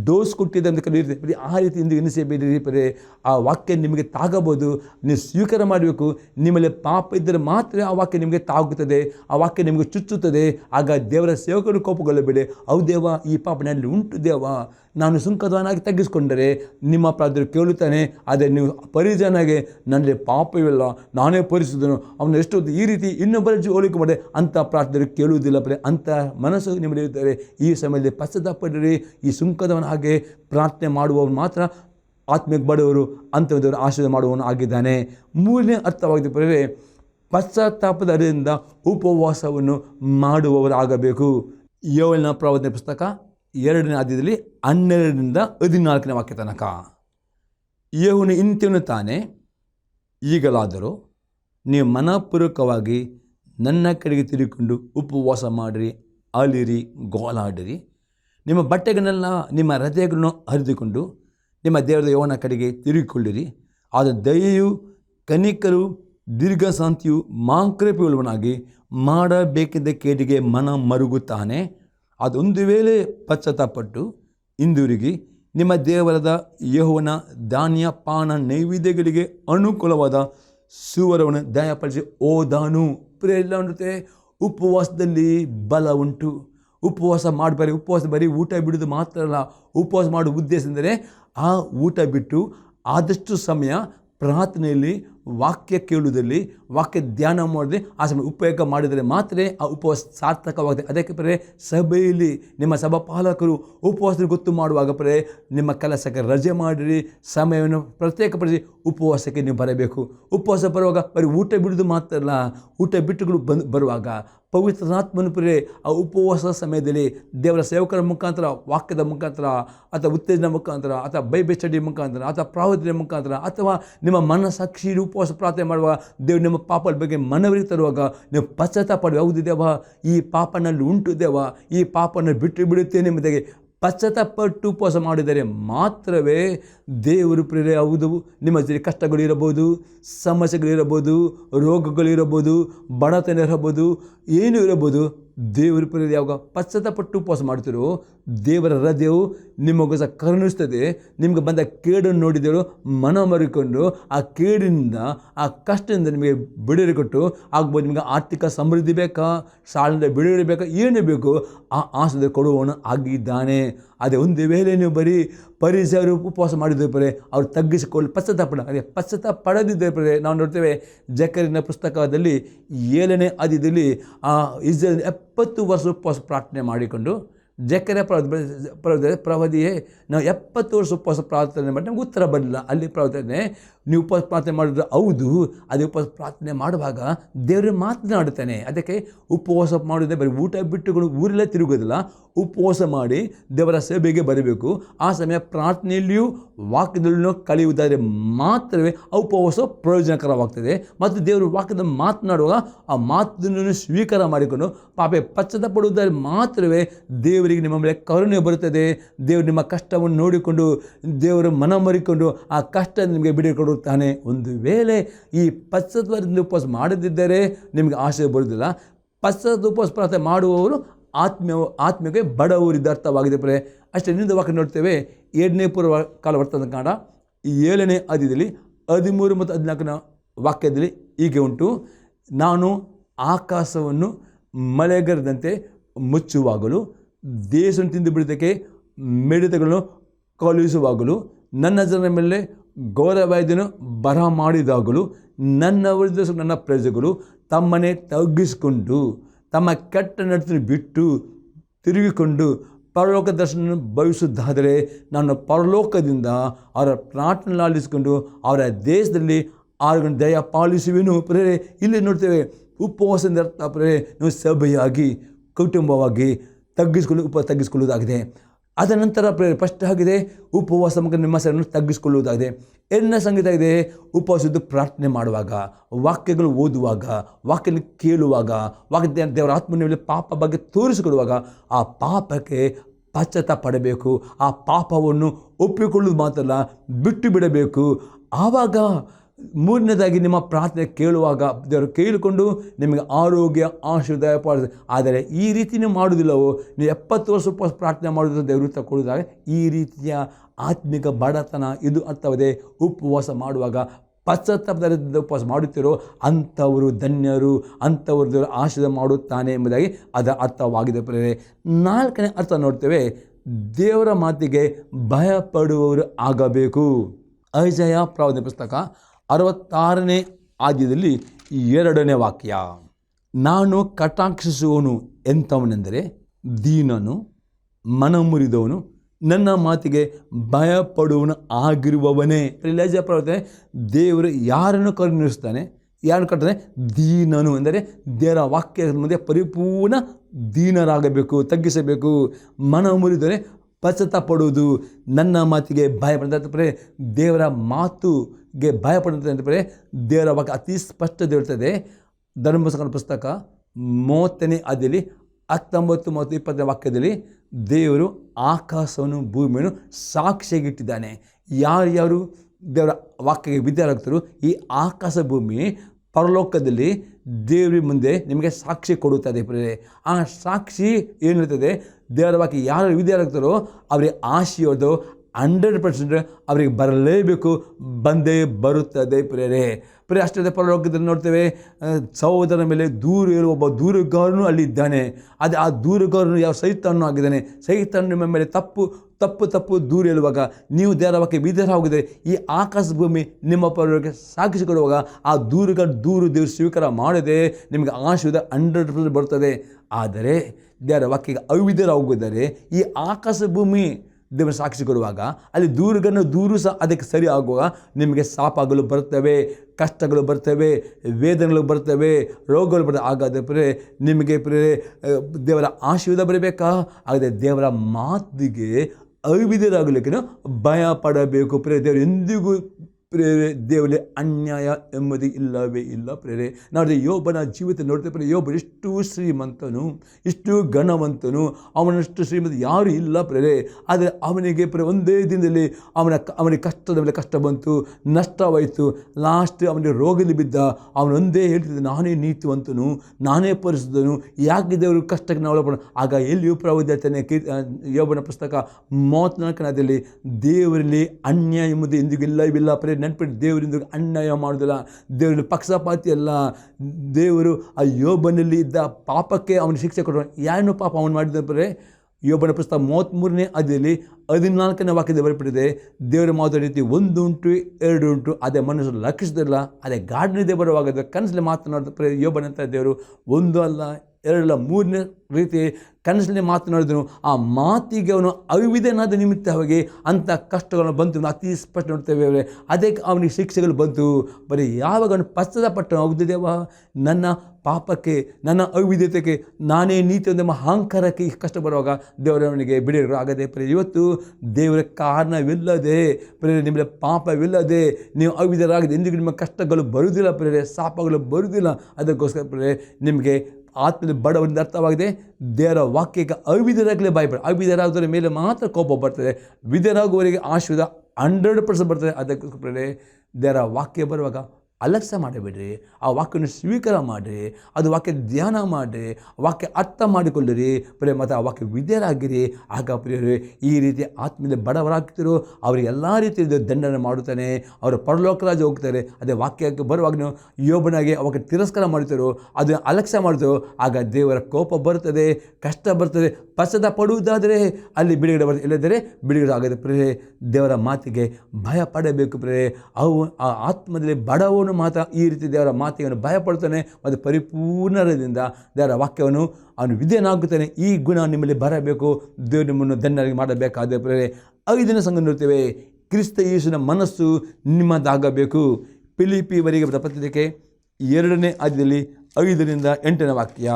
Speaker 1: ಡೋಸ್ ಕೊಟ್ಟಿದೆ ಅಂತ ಕಲಿಯುತ್ತೆ ಬರೀ ಆ ರೀತಿ ಇಂದು ಎನಿಸಬೇಡಿ ಬೇರೆ ಆ ವಾಕ್ಯ ನಿಮಗೆ ತಾಗಬಹುದು, ನೀವು ಸ್ವೀಕಾರ ಮಾಡಬೇಕು. ನಿಮ್ಮಲ್ಲಿ ಪಾಪ ಇದ್ದರೆ ಮಾತ್ರ ಆ ವಾಕ್ಯ ನಿಮಗೆ ತಾಗುತ್ತದೆ, ಆ ವಾಕ್ಯ ನಿಮಗೆ ಚುಚ್ಚುತ್ತದೆ. ಆಗ ದೇವರ ಸೇವಕರು ಕೋಪಗೊಳ್ಳಬೇಡಿ. ಅವು ದೇವ, ಈ ಪಾಪ ನನ್ನಲ್ಲಿ ಉಂಟು ದೇವ. ನಾನು ಸುಂಕದವನಾಗಿ ತಗ್ಗಿಸ್ಕೊಂಡರೆ ನಿಮ್ಮ ಅಪರಾಧರು ಕೇಳುತ್ತಾನೆ, ಆದರೆ ನೀವು ಪರಿಜನಾಗೆ ನನ್ನಲ್ಲಿ ಪಾಪವಿಲ್ಲ, ನಾನೇ ಪರಿಸಿದನು ಅವನು ಈ ರೀತಿ ಇನ್ನೊಬ್ಬರ ಹೋಲಿಕೆ ಮಾಡಿ ಅಂಥ ಪ್ರಾರ್ಥನೆ ಕೇಳುವುದಿಲ್ಲ ಬರೆ ಅಂಥ ಮನಸ್ಸು ನಿಮ್ಮಲ್ಲಿ ಇರ್ತಾರೆ ಈ ಸಮಯದಲ್ಲಿ ಪಶ್ಚಾತ್ತಾಪಡಿರಿ ಈ ಸುಂಕದವನ ಹಾಗೆ ಪ್ರಾರ್ಥನೆ ಮಾಡುವವರು ಮಾತ್ರ ಆತ್ಮಕ್ಕೆ ಬಡವರು ಅಂಥವ್ರು ಆಶೀರ್ವಾದ ಮಾಡುವವನು ಆಗಿದ್ದಾನೆ. ಮೂರನೇ ಅರ್ಥವಾಗಿದೆ ಪ್ರೇರೆ ಪಶ್ಚಾತ್ತಾಪದ ಅರಿವಿಂದ ಉಪವಾಸವನ್ನು ಮಾಡುವವರಾಗಬೇಕು. ಯೋವನ ಪ್ರವಚನೆ ಪುಸ್ತಕ ಎರಡನೇ ಆದ್ಯದಲ್ಲಿ ಹನ್ನೆರಡರಿಂದ ಹದಿನಾಲ್ಕನೇ ವಾಕ್ಯ ತನಕ. ಯೇಹುನು ಇಂತೆನ್ನುತ್ತಾನೆ ತಾನೇ ಈಗಲಾದರೂ ನೀವು ಮನಪೂರ್ವಕವಾಗಿ ನನ್ನ ಕಡೆಗೆ ತಿರುಗಿಕೊಂಡು ಉಪವಾಸ ಮಾಡಿರಿ ಅಲಿರಿ ಗೋಲಾಡಿರಿ. ನಿಮ್ಮ ಬಟ್ಟೆಗಳನ್ನೆಲ್ಲ ನಿಮ್ಮ ಹೃದಯಗಳನ್ನು ಹರಿದುಕೊಂಡು ನಿಮ್ಮ ದೇವರ ಯೋವನ ಕಡೆಗೆ ತಿರುಗಿಕೊಳ್ಳಿರಿ. ಆದ ದಯೆಯು ಕನಿಕರು ದೀರ್ಘ ಶಾಂತಿಯು ಮಾಂಕ್ರಪುಳುವನಾಗಿ ಮಾಡಬೇಕಿದ್ದ ಕೇಟಿಗೆ ಮನ ಮರುಗುತ್ತಾನೆ. ಅದೊಂದು ವೇಳೆ ಪಶ್ಚಾತ್ತಾಪಟ್ಟು ಹಿಂದಿರುಗಿ ನಿಮ್ಮ ದೇವರದ ಯೆಹೋವನ ಧಾನ್ಯ ಪಾನ ನೈವೇದ್ಯಗಳಿಗೆ ಅನುಕೂಲವಾದ ಸುವರವನ್ನು ದಯಪಡಿಸಿ ಓದಾನು. ಪ್ರೇಲ್ಲ ಅನ್ನುತ್ತೆ ಉಪವಾಸದಲ್ಲಿ ಬಲ ಉಂಟು. ಉಪವಾಸ ಮಾಡಬಾರಿ ಉಪವಾಸ, ಬರೀ ಊಟ ಬಿಡೋದು ಮಾತ್ರ ಅಲ್ಲ, ಉಪವಾಸ ಮಾಡುವ ಉದ್ದೇಶ ಅಂದರೆ ಆ ಊಟ ಬಿಟ್ಟು ಆದಷ್ಟು ಸಮಯ ಪ್ರಾರ್ಥನೆಯಲ್ಲಿ ವಾಕ್ಯ ಕೇಳುವುದರಲ್ಲಿ ವಾಕ್ಯ ಧ್ಯಾನ ಮಾಡಿದ್ರೆ ಆ ಸಮಯ ಉಪಯೋಗ ಮಾಡಿದರೆ ಮಾತ್ರ ಆ ಉಪವಾಸ ಸಾರ್ಥಕವಾಗುತ್ತೆ. ಅದಕ್ಕೆ ಪರೇ ಸಭೆಯಲ್ಲಿ ನಿಮ್ಮ ಸಭಾಪಾಲಕರು ಉಪವಾಸ ಗೊತ್ತು ಮಾಡುವಾಗ ಪರೇ ನಿಮ್ಮ ಕೆಲಸಕ್ಕೆ ರಜೆ ಮಾಡಿರಿ, ಸಮಯವನ್ನು ಪ್ರತ್ಯೇಕಪಡಿಸಿ ಉಪವಾಸಕ್ಕೆ ನೀವು ಬರಬೇಕು. ಉಪವಾಸ ಬರುವಾಗ ಬರೀ ಊಟ ಬಿಡುವುದು ಮಾತ್ರ ಅಲ್ಲ, ಊಟ ಬಿಟ್ಟುಗಳು ಬಂದು ಬರುವಾಗ ಪವಿತ್ರಾತ್ಮನು ಪರೇ ಆ ಉಪವಾಸ ಸಮಯದಲ್ಲಿ ದೇವರ ಸೇವಕರ ಮುಖಾಂತರ, ವಾಕ್ಯದ ಮುಖಾಂತರ, ಅಥವಾ ಉತ್ತೇಜನ ಮುಖಾಂತರ, ಅಥವಾ ಬೈಬಲ್ ಸ್ಟಡಿ ಮುಖಾಂತರ, ಅಥವಾ ಪ್ರಾವಧನೆ ಮುಖಾಂತರ, ಅಥವಾ ನಿಮ್ಮ ಮನಸ್ಸಾಕ್ಷಿ ಉಪವಾಸ ಪ್ರಾರ್ಥನೆ ಮಾಡುವಾಗ ದೇವರು ನಿಮ್ಮ ಪಾಪದ ಬಗ್ಗೆ ಮನವರಿಗೆ ತರುವಾಗ ನೀವು ಪಶ್ಚಾತ್ತಾಪ ಹೌದು ದೇವ ಈ ಪಾಪನಲ್ಲಿ ಉಂಟು ದೇವ ಈ ಪಾಪನ ಬಿಟ್ಟು ಬಿಡುತ್ತೇನೆ ಎಂಬುದಾಗಿ ಪಶ್ಚಾತ್ತಾಪಟ್ಟು ಉಪವಾಸ ಮಾಡಿದರೆ ಮಾತ್ರವೇ ದೇವರು ಪ್ರೇರೆ ಹೌದು. ನಿಮ್ಮ ಜೊತೆ ಕಷ್ಟಗಳಿರಬಹುದು ಸಮಸ್ಯೆಗಳಿರಬಹುದು ರೋಗಗಳಿರಬಹುದು ಬಡತನ ಇರಬಹುದು, ಏನು ಇರಬಹುದು. ದೇವರು ಪ್ರೇರೆ ಯಾವಾಗ ಪಶ್ಚಾತ್ತಾಪಟ್ಟು ಉಪವಾಸ ಮಾಡ್ತಿರೋ ದೇವರ ಹೃದಯವು ನಿಮಗೋಸ ಕರುಣಿಸ್ತದೆ, ನಿಮಗೆ ಬಂದ ಕೇಡನ್ನು ನೋಡಿದರು ಮನ ಮರಿಕೊಂಡು ಆ ಕೇಡಿನಿಂದ, ಆ ಕಷ್ಟದಿಂದ ನಿಮಗೆ ಬಿಡುಗಡೆ ಕೊಟ್ಟು ಆಗ್ಬೋದು ನಿಮಗೆ ಆರ್ಥಿಕ ಸಮೃದ್ಧಿ ಬೇಕಾ ಸಾಲಿಂದ ಬಿಡುಗಡೆ ಬೇಕಾ, ಏನು ಬೇಕು, ಆ ಆಸೆ ಕೊಡುವವನು ಆಗಿದ್ದಾನೆ. ಅದೇ ಒಂದು ವೇಳೆ ನೀವು ಬರೀ ಪರಿಸರ ಉಪವಾಸ ಮಾಡಿದ್ರೆ ಅವರು ತಗ್ಗಿಸಿಕೊಳ್ಳಿ ತಗ್ಗಿಸಿಕೊಳ್ಳಿ ಪಶ್ಚಾತ್ತಾಪ ಅದೇ ಪಶ್ಚಾತ್ತಾಪ ಪಡೆದಿದ್ದರೆ ನಾವು ನೋಡ್ತೇವೆ ಜಕರಿನ ಪುಸ್ತಕದಲ್ಲಿ ಏಳನೇ ಆದ್ಯದಲ್ಲಿ ಆ ಇಸ್ರೇಲ್ ಎಪ್ಪತ್ತು ವರ್ಷ ಉಪವಾಸ ಪ್ರಾರ್ಥನೆ ಮಾಡಿಕೊಂಡು ಜಕರ ಪ್ರವದ ಪ್ರವದಿಯೇ, ನಾವು ಎಪ್ಪತ್ತು ವರ್ಷ ಉಪವಾಸ ಪ್ರಾರ್ಥನೆ ಮಾಡಿ, ನಮ್ಗೆ ಉತ್ತರ ಬರಲಿಲ್ಲ. ಅಲ್ಲಿ ಪ್ರಾರ್ಥನೆ ನೀವು ಉಪವಾಸ ಪ್ರಾರ್ಥನೆ ಮಾಡಿದ್ರೆ ಹೌದು ಅದೇ ಉಪವಾಸ ಪ್ರಾರ್ಥನೆ ಮಾಡುವಾಗ ದೇವರು ಮಾತನಾಡುತ್ತಾನೆ. ಅದಕ್ಕೆ ಉಪವಾಸ ಮಾಡೋದೇ ಬರೀ ಊಟ ಬಿಟ್ಟುಗಳು ಊರಲ್ಲೇ ತಿರುಗೋದಿಲ್ಲ. ಉಪವಾಸ ಮಾಡಿ ದೇವರ ಸೇವೆಗೆ ಬರಬೇಕು. ಆ ಸಮಯ ಪ್ರಾರ್ಥನೆಯಲ್ಲಿಯೂ ವಾಕ್ಯದಲ್ಲೂ ಕಳೆಯುವುದಾದರೆ ಮಾತ್ರವೇ ಆ ಉಪವಾಸ ಪ್ರಯೋಜನಕರವಾಗ್ತದೆ. ಮತ್ತು ದೇವರು ವಾಕ್ಯದ ಮಾತನಾಡುವಾಗ ಆ ಮಾತನ್ನು ಸ್ವೀಕಾರ ಮಾಡಿಕೊಂಡು ಪಾಪೆ ಪಚ್ಚದ ಪಡುವುದಾದರೆ ಮಾತ್ರವೇ ದೇವರಿಗೆ ನಿಮ್ಮ ಮೇಲೆ ಕರುಣೆ ಬರುತ್ತದೆ. ದೇವರು ನಿಮ್ಮ ಕಷ್ಟವನ್ನು ನೋಡಿಕೊಂಡು, ದೇವರು ಮನ ಮರಿಕೊಂಡು ಆ ಕಷ್ಟ ನಿಮಗೆ ಬಿಡಿಕೊಡುತ್ತಾನೆ ಕೊಡುತ್ತಾನೆ. ಒಂದು ವೇಳೆ ಈ ಪಶ್ಚಾತ್ವದಿಂದ ಉಪವಾಸ ಮಾಡದಿದ್ದರೆ ನಿಮಗೆ ಆಸೆ ಬರುವುದಿಲ್ಲ. ಪಶ್ಚಾತ್ ಉಪವಾಸ ಪ್ರಾರ್ಥನೆ ಮಾಡುವವರು ಆತ್ಮೀಯ, ಆತ್ಮೀಯಕ್ಕೆ ಬಡವರಿದ್ದ ಅರ್ಥವಾಗಿದೆ ಅಷ್ಟೇ ಇನ್ನೊಂದು ವಾಕ್ಯ ನೋಡ್ತೇವೆ. ಎರಡನೇ ಪೂರ್ವ ಕಾಲ ವರ್ತದ ಕಾಣ. ಏಳನೇ ಅದಿದಲ್ಲಿ ಹದಿಮೂರು ಮತ್ತು ಹದಿನಾಲ್ಕನ ವಾಕ್ಯದಲ್ಲಿ ಹೀಗೆ ಉಂಟು. ನಾನು ಆಕಾಶವನ್ನು ಮಳೆಗರದಂತೆ ಮುಚ್ಚುವಾಗಲೂ ದೇಶವನ್ನು ತಿಂದು ಬಿಡೋದಕ್ಕೆ ಮಿಡಿತಗಳನ್ನು ಕಳುಹಿಸುವಾಗಲೂ, ನನ್ನ ಜನರ ಮೇಲೆ ಗೌರವಾಯ್ದನು ಬರ ಮಾಡಿದಾಗಲೂ, ನನ್ನ ವಿರುದ್ಧ ನನ್ನ ಪ್ರಜೆಗಳು ತಮ್ಮನ್ನೇ ತಗ್ಗಿಸಿಕೊಂಡು, ತಮ್ಮ ಕೆಟ್ಟ ನಡತನ್ನು ಬಿಟ್ಟು ತಿರುಗಿಕೊಂಡು ಪರಲೋಕ ದರ್ಶನ ಬಯಸುವುದಾದರೆ ನಾನು ಪರಲೋಕದಿಂದ ಅವರ ಪ್ರಾರ್ಥನೆ ಲಾಲಿಸಿಕೊಂಡು ಅವರ ದೇಶದಲ್ಲಿ ಆರುಗಳನ್ನು ದಯ ಪಾಲಿಸುವೆನು. ಪ್ರೇರೆ ಇಲ್ಲಿ ನೋಡ್ತೇವೆ, ಉಪವಾಸದಿಂದ ಪ್ರೇರೆ ನೀವು ಸಭೆಯಾಗಿ, ಕುಟುಂಬವಾಗಿ ತಗ್ಗಿಸಿಕೊಂಡು ಉಪ ತಗ್ಗಿಸಿಕೊಳ್ಳುವುದಾಗಿದೆ. ಅದರ ನಂತರ ಪ್ರೇರೆ ಫಸ್ಟ್ ಆಗಿದೆ ಉಪವಾಸ ಮುಖ ನಿಮ್ಮ ಹೆಸರನ್ನು ತಗ್ಗಿಸಿಕೊಳ್ಳುವುದಾಗಿದೆ. ಎರಡನೇ ಸಂಗೀತ ಇದೆ, ಉಪವಾಸದ್ದು ಪ್ರಾರ್ಥನೆ ಮಾಡುವಾಗ, ವಾಕ್ಯಗಳು ಓದುವಾಗ ವಾಕ್ಯ ಕೇಳುವಾಗ ವಾಕ್ಯ ದೇವರ ಆತ್ಮನ ಮೇಲೆ ಪಾಪ ಬಗ್ಗೆ ತೋರಿಸಿಕೊಡುವಾಗ, ಆ ಪಾಪಕ್ಕೆ ಪಶ್ಚಾತ್ತ ಪಡಬೇಕು, ಆ ಪಾಪವನ್ನು ಒಪ್ಪಿಕೊಳ್ಳುವುದು ಮಾತ್ರಲ್ಲ, ಬಿಟ್ಟು ಬಿಡಬೇಕು. ಆವಾಗ ಮೂರನೇದಾಗಿ ನಿಮ್ಮ ಪ್ರಾರ್ಥನೆ ಕೇಳುವಾಗ ದೇವರು ಕೇಳಿಕೊಂಡು ನಿಮಗೆ ಆರೋಗ್ಯ, ಆಶೀರ್ವಾದ ಪಡೆದ ಆದರೆ ಈ ರೀತಿ ನೀವು ಮಾಡುವುದಿಲ್ಲವೋ? ನೀವು ಎಪ್ಪತ್ತು ವರ್ಷ ಉಪವಾಸ ಪ್ರಾರ್ಥನೆ ಮಾಡೋದ್ರ ದೇವರು ತಗೊಳ್ಳೋದಾಗ ಈ ರೀತಿಯ ಆತ್ಮಿಕ ಬಡತನ ಇದು ಅರ್ಥವದೆ ಉಪವಾಸ ಮಾಡುವಾಗ ಪಶ್ಚಾತ್ತಾಪದ ಉಪವಾಸ ಮಾಡುತ್ತಿರೋ ಅಂಥವರು ಧನ್ಯರು, ಅಂಥವರು ದೇವರು ಆಶೀರ್ವಾದ ಮಾಡುತ್ತಾನೆ ಎಂಬುದಾಗಿ ಅದರ ಅರ್ಥವಾಗಿದೆ ಪ್ರೇರೆ ನಾಲ್ಕನೇ ಅರ್ಥ ನೋಡ್ತೇವೆ. ದೇವರ ಮಾತಿಗೆ ಭಯಪಡುವವರು ಆಗಬೇಕು. ಅಜಯ ಪ್ರಾವಧಿ ಪುಸ್ತಕ ಅರವತ್ತಾರನೇ ಆದ್ಯದಲ್ಲಿ ಎರಡನೇ ವಾಕ್ಯ. ನಾನು ಕಟಾಕ್ಷಿಸುವವನು ಎಂಥವನೆಂದರೆ ದೀನನು, ಮನಮುರಿದವನು, ನನ್ನ ಮಾತಿಗೆ ಭಯಪಡುವನು ಆಗಿರುವವನೇ. ಲೇಜ ಪ್ರವರ್ತನೆ, ದೇವರು ಯಾರನ್ನು ಕರುಣಿಸ್ತಾನೆ ಯಾರನ್ನು ಕಟ್ಟಾನೆ ದೀನನು ಎಂದರೆ ದೇವರ ವಾಕ್ಯ ಮುಂದೆ ಪರಿಪೂರ್ಣ ದೀನರಾಗಬೇಕು, ತಗ್ಗಿಸಬೇಕು. ಮನ ಮುರಿದರೆ ಪಶ್ಚಾತ್ತಾಪಡುವುದು ನನ್ನ ಮಾತಿಗೆ ಭಯಪಡ ದೇವರ ಮಾತುಗೆ ಭಯಪಡುತ್ತೆ ಅಂತ ದೇವರ ವಾಕ್ಯ ಅತಿ ಸ್ಪಷ್ಟ ಇರ್ತದೆ ಧರ್ಮಸಂಕಟ ಪುಸ್ತಕ ಮೂವತ್ತನೇ ಅದಿಯಲ್ಲಿ ಹತ್ತೊಂಬತ್ತು ಮತ್ತು ಇಪ್ಪತ್ತನೇ ವಾಕ್ಯದಲ್ಲಿ ದೇವರು ಆಕಾಶವನ್ನು ಭೂಮಿಯನ್ನು ಸಾಕ್ಷಿಯಾಗಿಟ್ಟಿದ್ದಾನೆ. ಯಾರ್ಯಾರು ದೇವರ ವಾಕ್ಯಕ್ಕೆ ವಿದ್ಯಾರ್ಥರು ಈ ಆಕಾಶ ಭೂಮಿ ಪರಲೋಕದಲ್ಲಿ ದೇವರ ಮುಂದೆ ನಿಮಗೆ ಸಾಕ್ಷಿ ಕೊಡುತ್ತದೆ ಪ್ರೇರೆ ಆ ಸಾಕ್ಷಿ ಏನಿರ್ತದೆ ದೇವರ ಬಾಕಿ ಯಾರು ವಿದ್ಯಾರ್ಥಿಗಳು ಅವರಿಗೆ ಆಶೆಯೋದು ಹಂಡ್ರೆಡ್ ಪರ್ಸೆಂಟ್ ಅವರಿಗೆ ಬರಲೇಬೇಕು, ಬಂದೇ ಬರುತ್ತದೆ ಪ್ರೇರೆ ಪ್ರೇ ಅಷ್ಟೇ ಪರಲೋಕದಲ್ಲಿ ನೋಡ್ತೇವೆ ಸಹೋದರನ ಮೇಲೆ ದೂರ ಇರುವ ಒಬ್ಬ ದೂರುಗಾರನು ಅಲ್ಲಿ ಇದ್ದಾನೆ ಅದು ಆ ದೂರುಗಾರನು ಯಾವ ಸೈತಾನು ಆಗಿದ್ದಾನೆ. ಸೈತಾನು ನಿಮ್ಮ ಮೇಲೆ ತಪ್ಪು ತಪ್ಪು ತಪ್ಪು ದೂರ ಹೇಳುವಾಗ ನೀವು ದೇವರಕ್ಕೆ ಬೀದರ ಹೋಗಿದ್ರೆ ಈ ಆಕಾಶ ಭೂಮಿ ನಿಮ್ಮ ಪರವಾಗಿ ಸಾಗಿಸಿಕೊಡುವಾಗ ಆ ದೂರಗ ದೂರು ದೇವರು ಸ್ವೀಕಾರ ಮಾಡದೆ ನಿಮಗೆ ಆಶೀರ್ವಾದ ಹಂಡ್ರೆಡ್ ಪರ್ಸೆಂಟ್ ಬರ್ತದೆ ಆದರೆ ದೇವರ ವಾಕ್ಯಕ್ಕೆ ಅವಿಧೇಯರ ಹೋಗಿದ್ದಾರೆ ಈ ಆಕಾಶ ಭೂಮಿ ದೇವರು ಸಾಕ್ಷಿ ಕೊಡುವಾಗ ಅಲ್ಲಿ ದೂರುಗನ್ನು ದೂರು ಸಹ ಅದಕ್ಕೆ ಸರಿ ಆಗುವಾಗ ನಿಮಗೆ ಸಾಪಗಳು ಬರ್ತವೆ ಕಷ್ಟಗಳು ಬರ್ತವೆ ವೇದನೆಗಳು ಬರ್ತವೆ ರೋಗಗಳು ಬರ್ತವೆ ಹಾಗಾದರೆ ನಿಮಗೆ ಪ್ರೇರೆ ದೇವರ ಆಶೀರ್ವಾದ ಬರಬೇಕಾ? ಆದರೆ ದೇವರ ಮಾತಿಗೆ ಅವಿಧರಾಗಲಿಕ್ಕೆ ಭಯ ಪಡಬೇಕು ಪ್ರಿಯ ಎಂದಿಗೂ ಪ್ರೇರೆ ದೇವರಲ್ಲಿ ಅನ್ಯಾಯ ಎಂಬುದು ಇಲ್ಲವೇ ಇಲ್ಲ ಪ್ರೇರೆ. ನಾಳೆ ಯೋಬನ ಜೀವಿತ ನೋಡ್ತೇವೆ ಯೋಬ ಎಷ್ಟು ಶ್ರೀಮಂತನು, ಇಷ್ಟು ಘನವಂತನು, ಅವನಷ್ಟು ಶ್ರೀಮಂತ ಯಾರು ಇಲ್ಲ ಪ್ರೇರೆ. ಆದರೆ ಅವನಿಗೆ ಪ್ರೇ ಒಂದೇ ದಿನದಲ್ಲಿ ಅವನ ಅವನಿಗೆ ಕಷ್ಟದ ಮೇಲೆ ಕಷ್ಟ ಬಂತು, ನಷ್ಟವಾಯಿತು. ಲಾಸ್ಟ್ ಅವನಿಗೆ ರೋಗದಲ್ಲಿ ಬಿದ್ದ ಅವನೊಂದೇ ಹೇಳ್ತಿದ್ದೆ ನಾನೇ ನೀತಿವಂತನು, ನಾನೇ ಪರಿಸಿದನು ಯಾಕೆ ದೇವರು ಕಷ್ಟಕ್ಕೆ ನಾವು ಒಳಪಡ ಆಗ ಎಲ್ಲಿಯೂ ಪ್ರವೃತ್ತಿ ಕೀರ್ ಯೋಬನ ಪುಸ್ತಕ ಮೂವತ್ತ್ನಾಲ್ಕನಾದಲ್ಲಿ ದೇವರಲ್ಲಿ ಅನ್ಯಾಯ ಎಂಬುದು ಎಂದಿಗೂ ಇಲ್ಲ ಪ್ರೇ ನೆನಪಿಟ್ಟು ದೇವರಿಂದ ಅನ್ಯಾಯ ಮಾಡೋದಿಲ್ಲ. ದೇವರಲ್ಲಿ ಪಕ್ಷಪಾತಿ ಅಲ್ಲ ದೇವರು ಆ ಯೋಬನಲ್ಲಿ ಇದ್ದ ಪಾಪಕ್ಕೆ ಅವನ ಶಿಕ್ಷೆ ಕೊಟ್ಟರು ಯಾರನ್ನು ಪಾಪ ಅವನು ಮಾಡಿದ್ರೆ ಯೋಬನ ಪುಸ್ತಕ ಮೂವತ್ತ್ಮೂರನೇ ಅದಿಯಲ್ಲಿ ಹದಿನಾಲ್ಕನೇ ವಾಕ್ಯದ ಬರಪಟ್ಟಿದೆ ದೇವರ ಮಾತಾಡೋ ರೀತಿ ಒಂದು ಉಂಟು, ಎರಡು ಉಂಟು. ಅದೇ ಮನಸ್ಸು ಲಕ್ಷಿಸದಿಲ್ಲ ಅದೇ ಗಾಢನಿದೆ ಬರುವಾಗ ಕನಸಲ್ಲಿ ಮಾತನಾಡಿದ ಯೋಬನಂತ ದೇವರು ಒಂದು ಅಲ್ಲ ಎರಡಲ್ಲ ಮೂರನೇ ರೀತಿ ಕನಸಲ್ಲಿ ಮಾತನಾಡಿದನು ಆ ಮಾತಿಗೆ ಅವನು ಅವಿಧನಾದ ನಿಮಿತ್ತವಾಗಿ ಅಂಥ ಕಷ್ಟಗಳನ್ನು ಬಂತು ಅತಿ ಸ್ಪಷ್ಟ ನೋಡ್ತೇವೆ ಅವರೇ. ಅದಕ್ಕೆ ಅವನಿಗೆ ಶಿಕ್ಷೆಗಳು ಬಂತು. ಬರೀ ಯಾವಾಗ ಅವನು ಪಶ್ಚಾತ್ತಾಪಟ್ಟು ಹೌದಿದೇವ ನನ್ನ ಪಾಪಕ್ಕೆ, ನನ್ನ ಅವಿಧತೆಗೆ ನಾನೇ ನೀತಿ ಎಂಬ ಅಹಂಕಾರಕ್ಕೆ ಕಷ್ಟ ಬರುವಾಗ ದೇವರವನಿಗೆ ಬಿಡಿರು ಆಗದೆ ಪ್ರಿಯ ಇವತ್ತು ದೇವರ ಕಾರಣವಿಲ್ಲದೆ ಪ್ರಿಯ ನಿಮಗೆ ಪಾಪವಿಲ್ಲದೆ, ನೀವು ಅವಿಧರಾಗದೆ ಎಂದಿಗೂ ನಿಮ್ಮ ಕಷ್ಟಗಳು ಬರುವುದಿಲ್ಲ ಪ್ರಿಯರೇ, ಶಾಪಗಳು ಬರುವುದಿಲ್ಲ. ಅದಕ್ಕೋಸ್ಕರ ಪ್ರಿಯರೇ, ನಿಮಗೆ ಆತ್ಮದ ಬಡವರಿಂದ ಅರ್ಥವಾಗಿದೆ. ದೇವರ ವಾಕ್ಯಕ್ಕೆ ಅವಿಧರಾಗಲೇ ಭಯಪಡ ಅವಿಧರಾಗೋದ್ರ ಮೇಲೆ ಮಾತ್ರ ಕೋಪ ಬರ್ತದೆ. ವಿಧರಾಗುವವರಿಗೆ ಆಶೀರ್ವಾದ ಹಂಡ್ರೆಡ್ ಪರ್ಸೆಂಟ್ ಬರ್ತದೆ. ಅದಕ್ಕೋಸ್ಕರ ದೇವರ ವಾಕ್ಯ ಬರುವಾಗ ಅಲಕ್ಷ್ಯ ಮಾಡಬೇಡ್ರಿ, ಆ ವಾಕ್ಯವನ್ನು ಸ್ವೀಕಾರ ಮಾಡಿರಿ, ಅದು ವಾಕ್ಯ ಧ್ಯಾನ ಮಾಡಿರಿ, ವಾಕ್ಯ ಅರ್ಥ ಮಾಡಿಕೊಳ್ಳಿರಿ. ಪ್ರಿಯ ಮತ್ತು ಆ ವಾಕ್ಯ ವಿದ್ಯರಾಗಿರಿ ಆಗ ಪ್ರಿಯರೇ, ಈ ರೀತಿ ಆತ್ಮೀಯ ಬಡವರಾಗ್ತಿರೋ ಅವರು ಎಲ್ಲ ರೀತಿಯಿಂದ ದಂಡನೆ ಮಾಡುತ್ತಾನೆ. ಅವರು ಪರಲೋಕ ರಾಜ ಹೋಗ್ತಾರೆ. ಅದೇ ವಾಕ್ಯಕ್ಕೆ ಬರುವಾಗ ಯೋಬನಾಗೆ ಅವಾಗ ತಿರಸ್ಕಾರ ಮಾಡ್ತಿರೋ, ಅದು ಅಲಕ್ಷ ಮಾಡಿದರು ಆಗ ದೇವರ ಕೋಪ ಬರುತ್ತದೆ, ಕಷ್ಟ ಬರ್ತದೆ ಪಸದ ಪಡುವುದಾದರೆ ಅಲ್ಲಿ ಬಿಡುಗಡೆ ಬರ್ತದೆ ಇಲ್ಲದರೆ ಬಿಡುಗಡೆ ಆಗದೆ ಪ್ರೇ ದೇವರ ಮಾತಿಗೆ ಭಯ ಪಡಬೇಕು ಪ್ರೇ ಅವು ಆ ಆತ್ಮದಲ್ಲಿ ಬಡವನು ಮಾತ್ರ ಈ ರೀತಿ ದೇವರ ಮಾತೆಯನ್ನು ಭಯಪಡ್ತಾನೆ ಭಯ ಪಡ್ತಾನೆ ಮತ್ತು ಪರಿಪೂರ್ಣದಿಂದ ದೇವರ ವಾಕ್ಯವನ್ನು ಅವನು ವಿಧೇಯನಾಗುತ್ತಾನೆ. ಈ ಗುಣ ನಿಮ್ಮಲ್ಲಿ ಬರಬೇಕು. ದೇವರು ನಿಮ್ಮನ್ನು ಧನ್ಯರಾಗಿ ಮಾಡಬೇಕಾದ ಐದನೇ ಸಂಘ ನೋಡ್ತೇವೆ ಕ್ರಿಸ್ತ ಯೇಸುವಿನ ಮನಸ್ಸು ನಿಮ್ಮದಾಗಬೇಕು. ಪಿಲಿಪಿವರೆಗೆ ಬರೆದ ಪತ್ರಿಕೆ ಎರಡನೇ ಆದ್ಯದಲ್ಲಿ ಐದರಿಂದ ಎಂಟನೇ ವಾಕ್ಯ.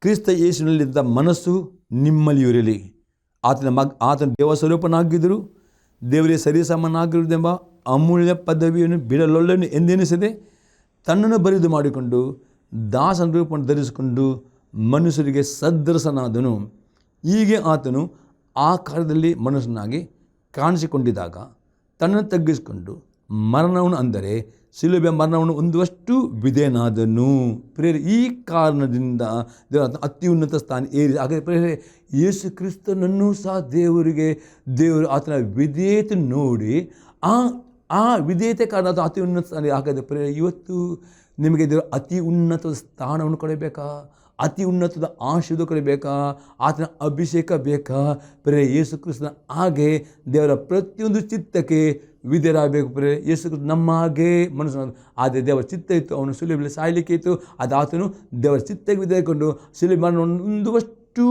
Speaker 1: ಕ್ರಿಸ್ತ ಯೇಸುವಿನಲ್ಲಿದ್ದ ಮನಸ್ಸು ನಿಮ್ಮಲ್ಲಿ ಇರಲಿ. ಆತನ ಮಗ್, ಆತನ ದೇವಸ್ವರೂಪನಾಗಿದ್ದರು, ದೇವರಿಗೆ ಸರಿಸಮನಾಗಿರುವುದೆಂಬ ಅಮೂಲ್ಯ ಪದವಿಯನ್ನು ಬಿಡಲೊಲ್ಲನು ಎಂದೆನಿಸದೆ ತನ್ನನ್ನು ಬರಿದು ಮಾಡಿಕೊಂಡು ದಾಸನ ರೂಪವನ್ನು ಧರಿಸಿಕೊಂಡು ಮನುಷ್ಯರಿಗೆ ಸದೃಶನಾದನು ಹೀಗೆ ಆತನು ಆ ಕಾಲದಲ್ಲಿ ಮನುಷ್ಯನಾಗಿ ಕಾಣಿಸಿಕೊಂಡಿದ್ದಾಗ ತನ್ನನ್ನು ತಗ್ಗಿಸಿಕೊಂಡು ಮರಣವನ್ನು ಅಂದರೆ ಶಿಲುಬೆ ಮರಣವನ್ನು ಒಂದುವಷ್ಟು ವಿಧೇನಾದನು ಪ್ರೇರೆ ಈ ಕಾರಣದಿಂದ ಅತ್ಯುನ್ನತ ಸ್ಥಾನ ಏರಿ ಹಾಗೆ ಪ್ರೇರೆ ಯೇಸು ಕ್ರಿಸ್ತನನ್ನು ಸಹ ದೇವರಿಗೆ ದೇವರು ಆತನ ವಿಧೇಯತೆ ನೋಡಿ ಆ ಆ ವಿಧೇಯತೆ ಕಾರಣ ಅದು ಅತಿ ಉನ್ನತ ಹಾಗಾದರೆ ಪ್ರೇರೆ ಇವತ್ತು ನಿಮಗೆ ಇದರ ಅತಿ ಉನ್ನತದ ಸ್ಥಾನವನ್ನು ಕೊಡಬೇಕಾ? ಅತಿ ಉನ್ನತದ ಆಶೀರ್ವಾದ ಕೊಡಬೇಕಾ? ಆತನ ಅಭಿಷೇಕ ಬೇಕಾ? ಪ್ರೇರೆ ಯೇಸು ಕೃಷ್ಣ ಹಾಗೆ ದೇವರ ಪ್ರತಿಯೊಂದು ಚಿತ್ತಕ್ಕೆ ವಿಧೇಯರಾಗಬೇಕು ಪ್ರೇರೆ ಯೇಸು ಕೃಷ್ಣ ನಮ್ಮ ಹಾಗೆ ಮನಸ್ಸು ಆದರೆ ದೇವರ ಚಿತ್ತ ಇತ್ತು, ಅವನು ಸುಲಿಬಲ್ಲಿ ಸಾಯಲಿಕ್ಕೆ ಇತ್ತು. ಅದು ಆತನು ದೇವರ ಚಿತ್ತಕ್ಕೆ ವಿಧೇಯಕೊಂಡು ಸುಲಿಬ್ ಒಂದುವಷ್ಟು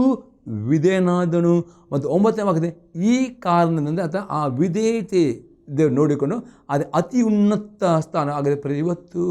Speaker 1: ವಿಧೇಯನಾದನು. ಮತ್ತು ಒಂಬತ್ತನೇ ಆಗಿದೆ ಈ ಕಾರಣದಿಂದ ಆತ ಆ ವಿಧೇಯತೆ ದೇವರು ನೋಡಿಕೊಂಡು ಅದು ಅತಿ ಉನ್ನತ ಸ್ಥಾನ ಆಗಿದೆ ಇವತ್ತು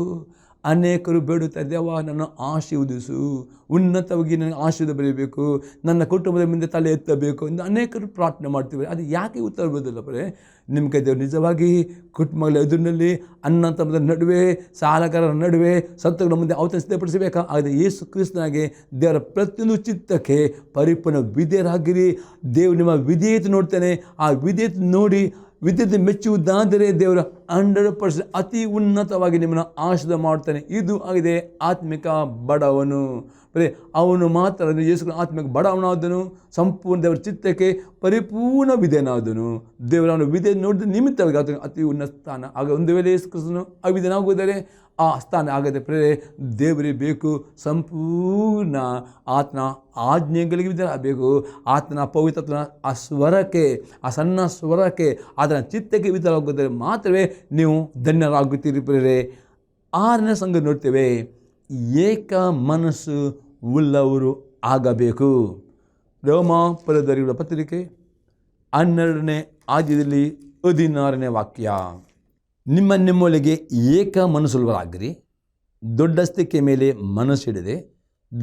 Speaker 1: ಅನೇಕರು ಬೇಡುತ್ತಾ ದೇವ ನನ್ನ ಆಶೀರ್ವದಿಸು ಉನ್ನತವಾಗಿ ನನಗೆ ಆಶೀರ್ವಾದ ಬರೀಬೇಕು ನನ್ನ ಕುಟುಂಬದ ಮುಂದೆ ತಲೆ ಎತ್ತಬೇಕು. ಎಂದು ಅನೇಕರು ಪ್ರಾರ್ಥನೆ ಮಾಡ್ತೀವಿ ಅದು ಯಾಕೆ ಉತ್ತರ ಬರೋದಿಲ್ಲ ಪರೇ? ನಿಮಗೆ ದೇವರು ನಿಜವಾಗಿ ಕುಟುಂಬಗಳ ಎದುರಿನಲ್ಲಿ ಅನ್ನ ತಮ್ಮದ ನಡುವೆ, ಸಾಲಗಾರರ ನಡುವೆ ಸತ್ತುಗಳ ಮುಂದೆ ಅವತನ ಸಿದ್ಧಪಡಿಸಬೇಕಾ? ಆದರೆ ಯೇಸು ಕ್ರಿಸ್ತನಾಗೆ ದೇವರ ಪ್ರತಿಯೊಂದು ಚಿತ್ತಕ್ಕೆ ಪರಿಪೂರ್ಣ ವಿಧೇಯರಾಗಿರಿ. ದೇವರು ನಿಮ್ಮ ವಿಧೇಯತೆ ನೋಡ್ತೇನೆ. ಆ ವಿಧೇಯತೆ ನೋಡಿ ವಿದ್ಯುತ್ ಮೆಚ್ಚುವುದಾದರೆ ದೇವರ ಹಂಡ್ರೆಡ್ ಪರ್ಸೆಂಟ್ ಅತಿ ಉನ್ನತವಾಗಿ ನಿಮ್ಮನ್ನು ಆಶೀರ್ವಾದ ಮಾಡ್ತಾನೆ ಇದು ಆಗಿದೆ ಆತ್ಮಿಕ ಬಡವನು. ಬರೀ ಅವನು ಮಾತ್ರ ಯೇಸುಗಳ ಯೇಸು ಆತ್ಮಿಕ ಬಡವನಾದನು, ಸಂಪೂರ್ಣ ದೇವರ ಚಿತ್ತಕ್ಕೆ ಪರಿಪೂರ್ಣ ವಿಧೇನಾದನು ದೇವರನ್ನು ವಿಧೆ ನೋಡಿದ ನಿಮಿತ್ತವಾಗಿ ಅತಿ ಉನ್ನತ ಸ್ಥಾನ ಆಗ ಒಂದು ವೇಳೆ ಯೇಸು ಕ್ರಿಸ್ತನು ಅವಿಧನಾಗುವುದರೆ ಆ ಸ್ಥಾನ ಆಗದೆ ಪ್ರೇರೆ ದೇವರಿಗೆ ಬೇಕು. ಸಂಪೂರ್ಣ ಆತನ ಆಜ್ಞೆಗಳಿಗೆ ಬೇಕು ಆತನ ಪವಿತ್ರತ್ವನ ಆ ಸ್ವರಕ್ಕೆ, ಆ ಸಣ್ಣ ಸ್ವರಕ್ಕೆ, ಆತನ ಚಿತ್ತಕ್ಕೆ ವಿಧರಾಗುವುದರೆ ಮಾತ್ರವೇ ನೀವು ಧನ್ಯರಾಗುತ್ತೀರಿ ಪ್ರೇರೆ ಆರನೇ ಸಂಘ ನೋಡ್ತೇವೆ, ಏಕ ಮನಸ್ಸು ಉಳ್ಳವರು ಆಗಬೇಕು. ರೋಮಾಪುರದರಿಗಳ ಪತ್ರಿಕೆ ಹನ್ನೆರಡನೇ ಆದ್ಯದಲ್ಲಿ ಹದಿನಾರನೇ ವಾಕ್ಯ. ನಿಮ್ಮ ನಿಮ್ಮೊಳಗೆ ಏಕ ಮನಸ್ಸುಳ್ಳವರಾಗಿರಿ ದೊಡ್ಡಸ್ತಿಕೆ ಮೇಲೆ ಮನಸ್ಸಿಡದೆ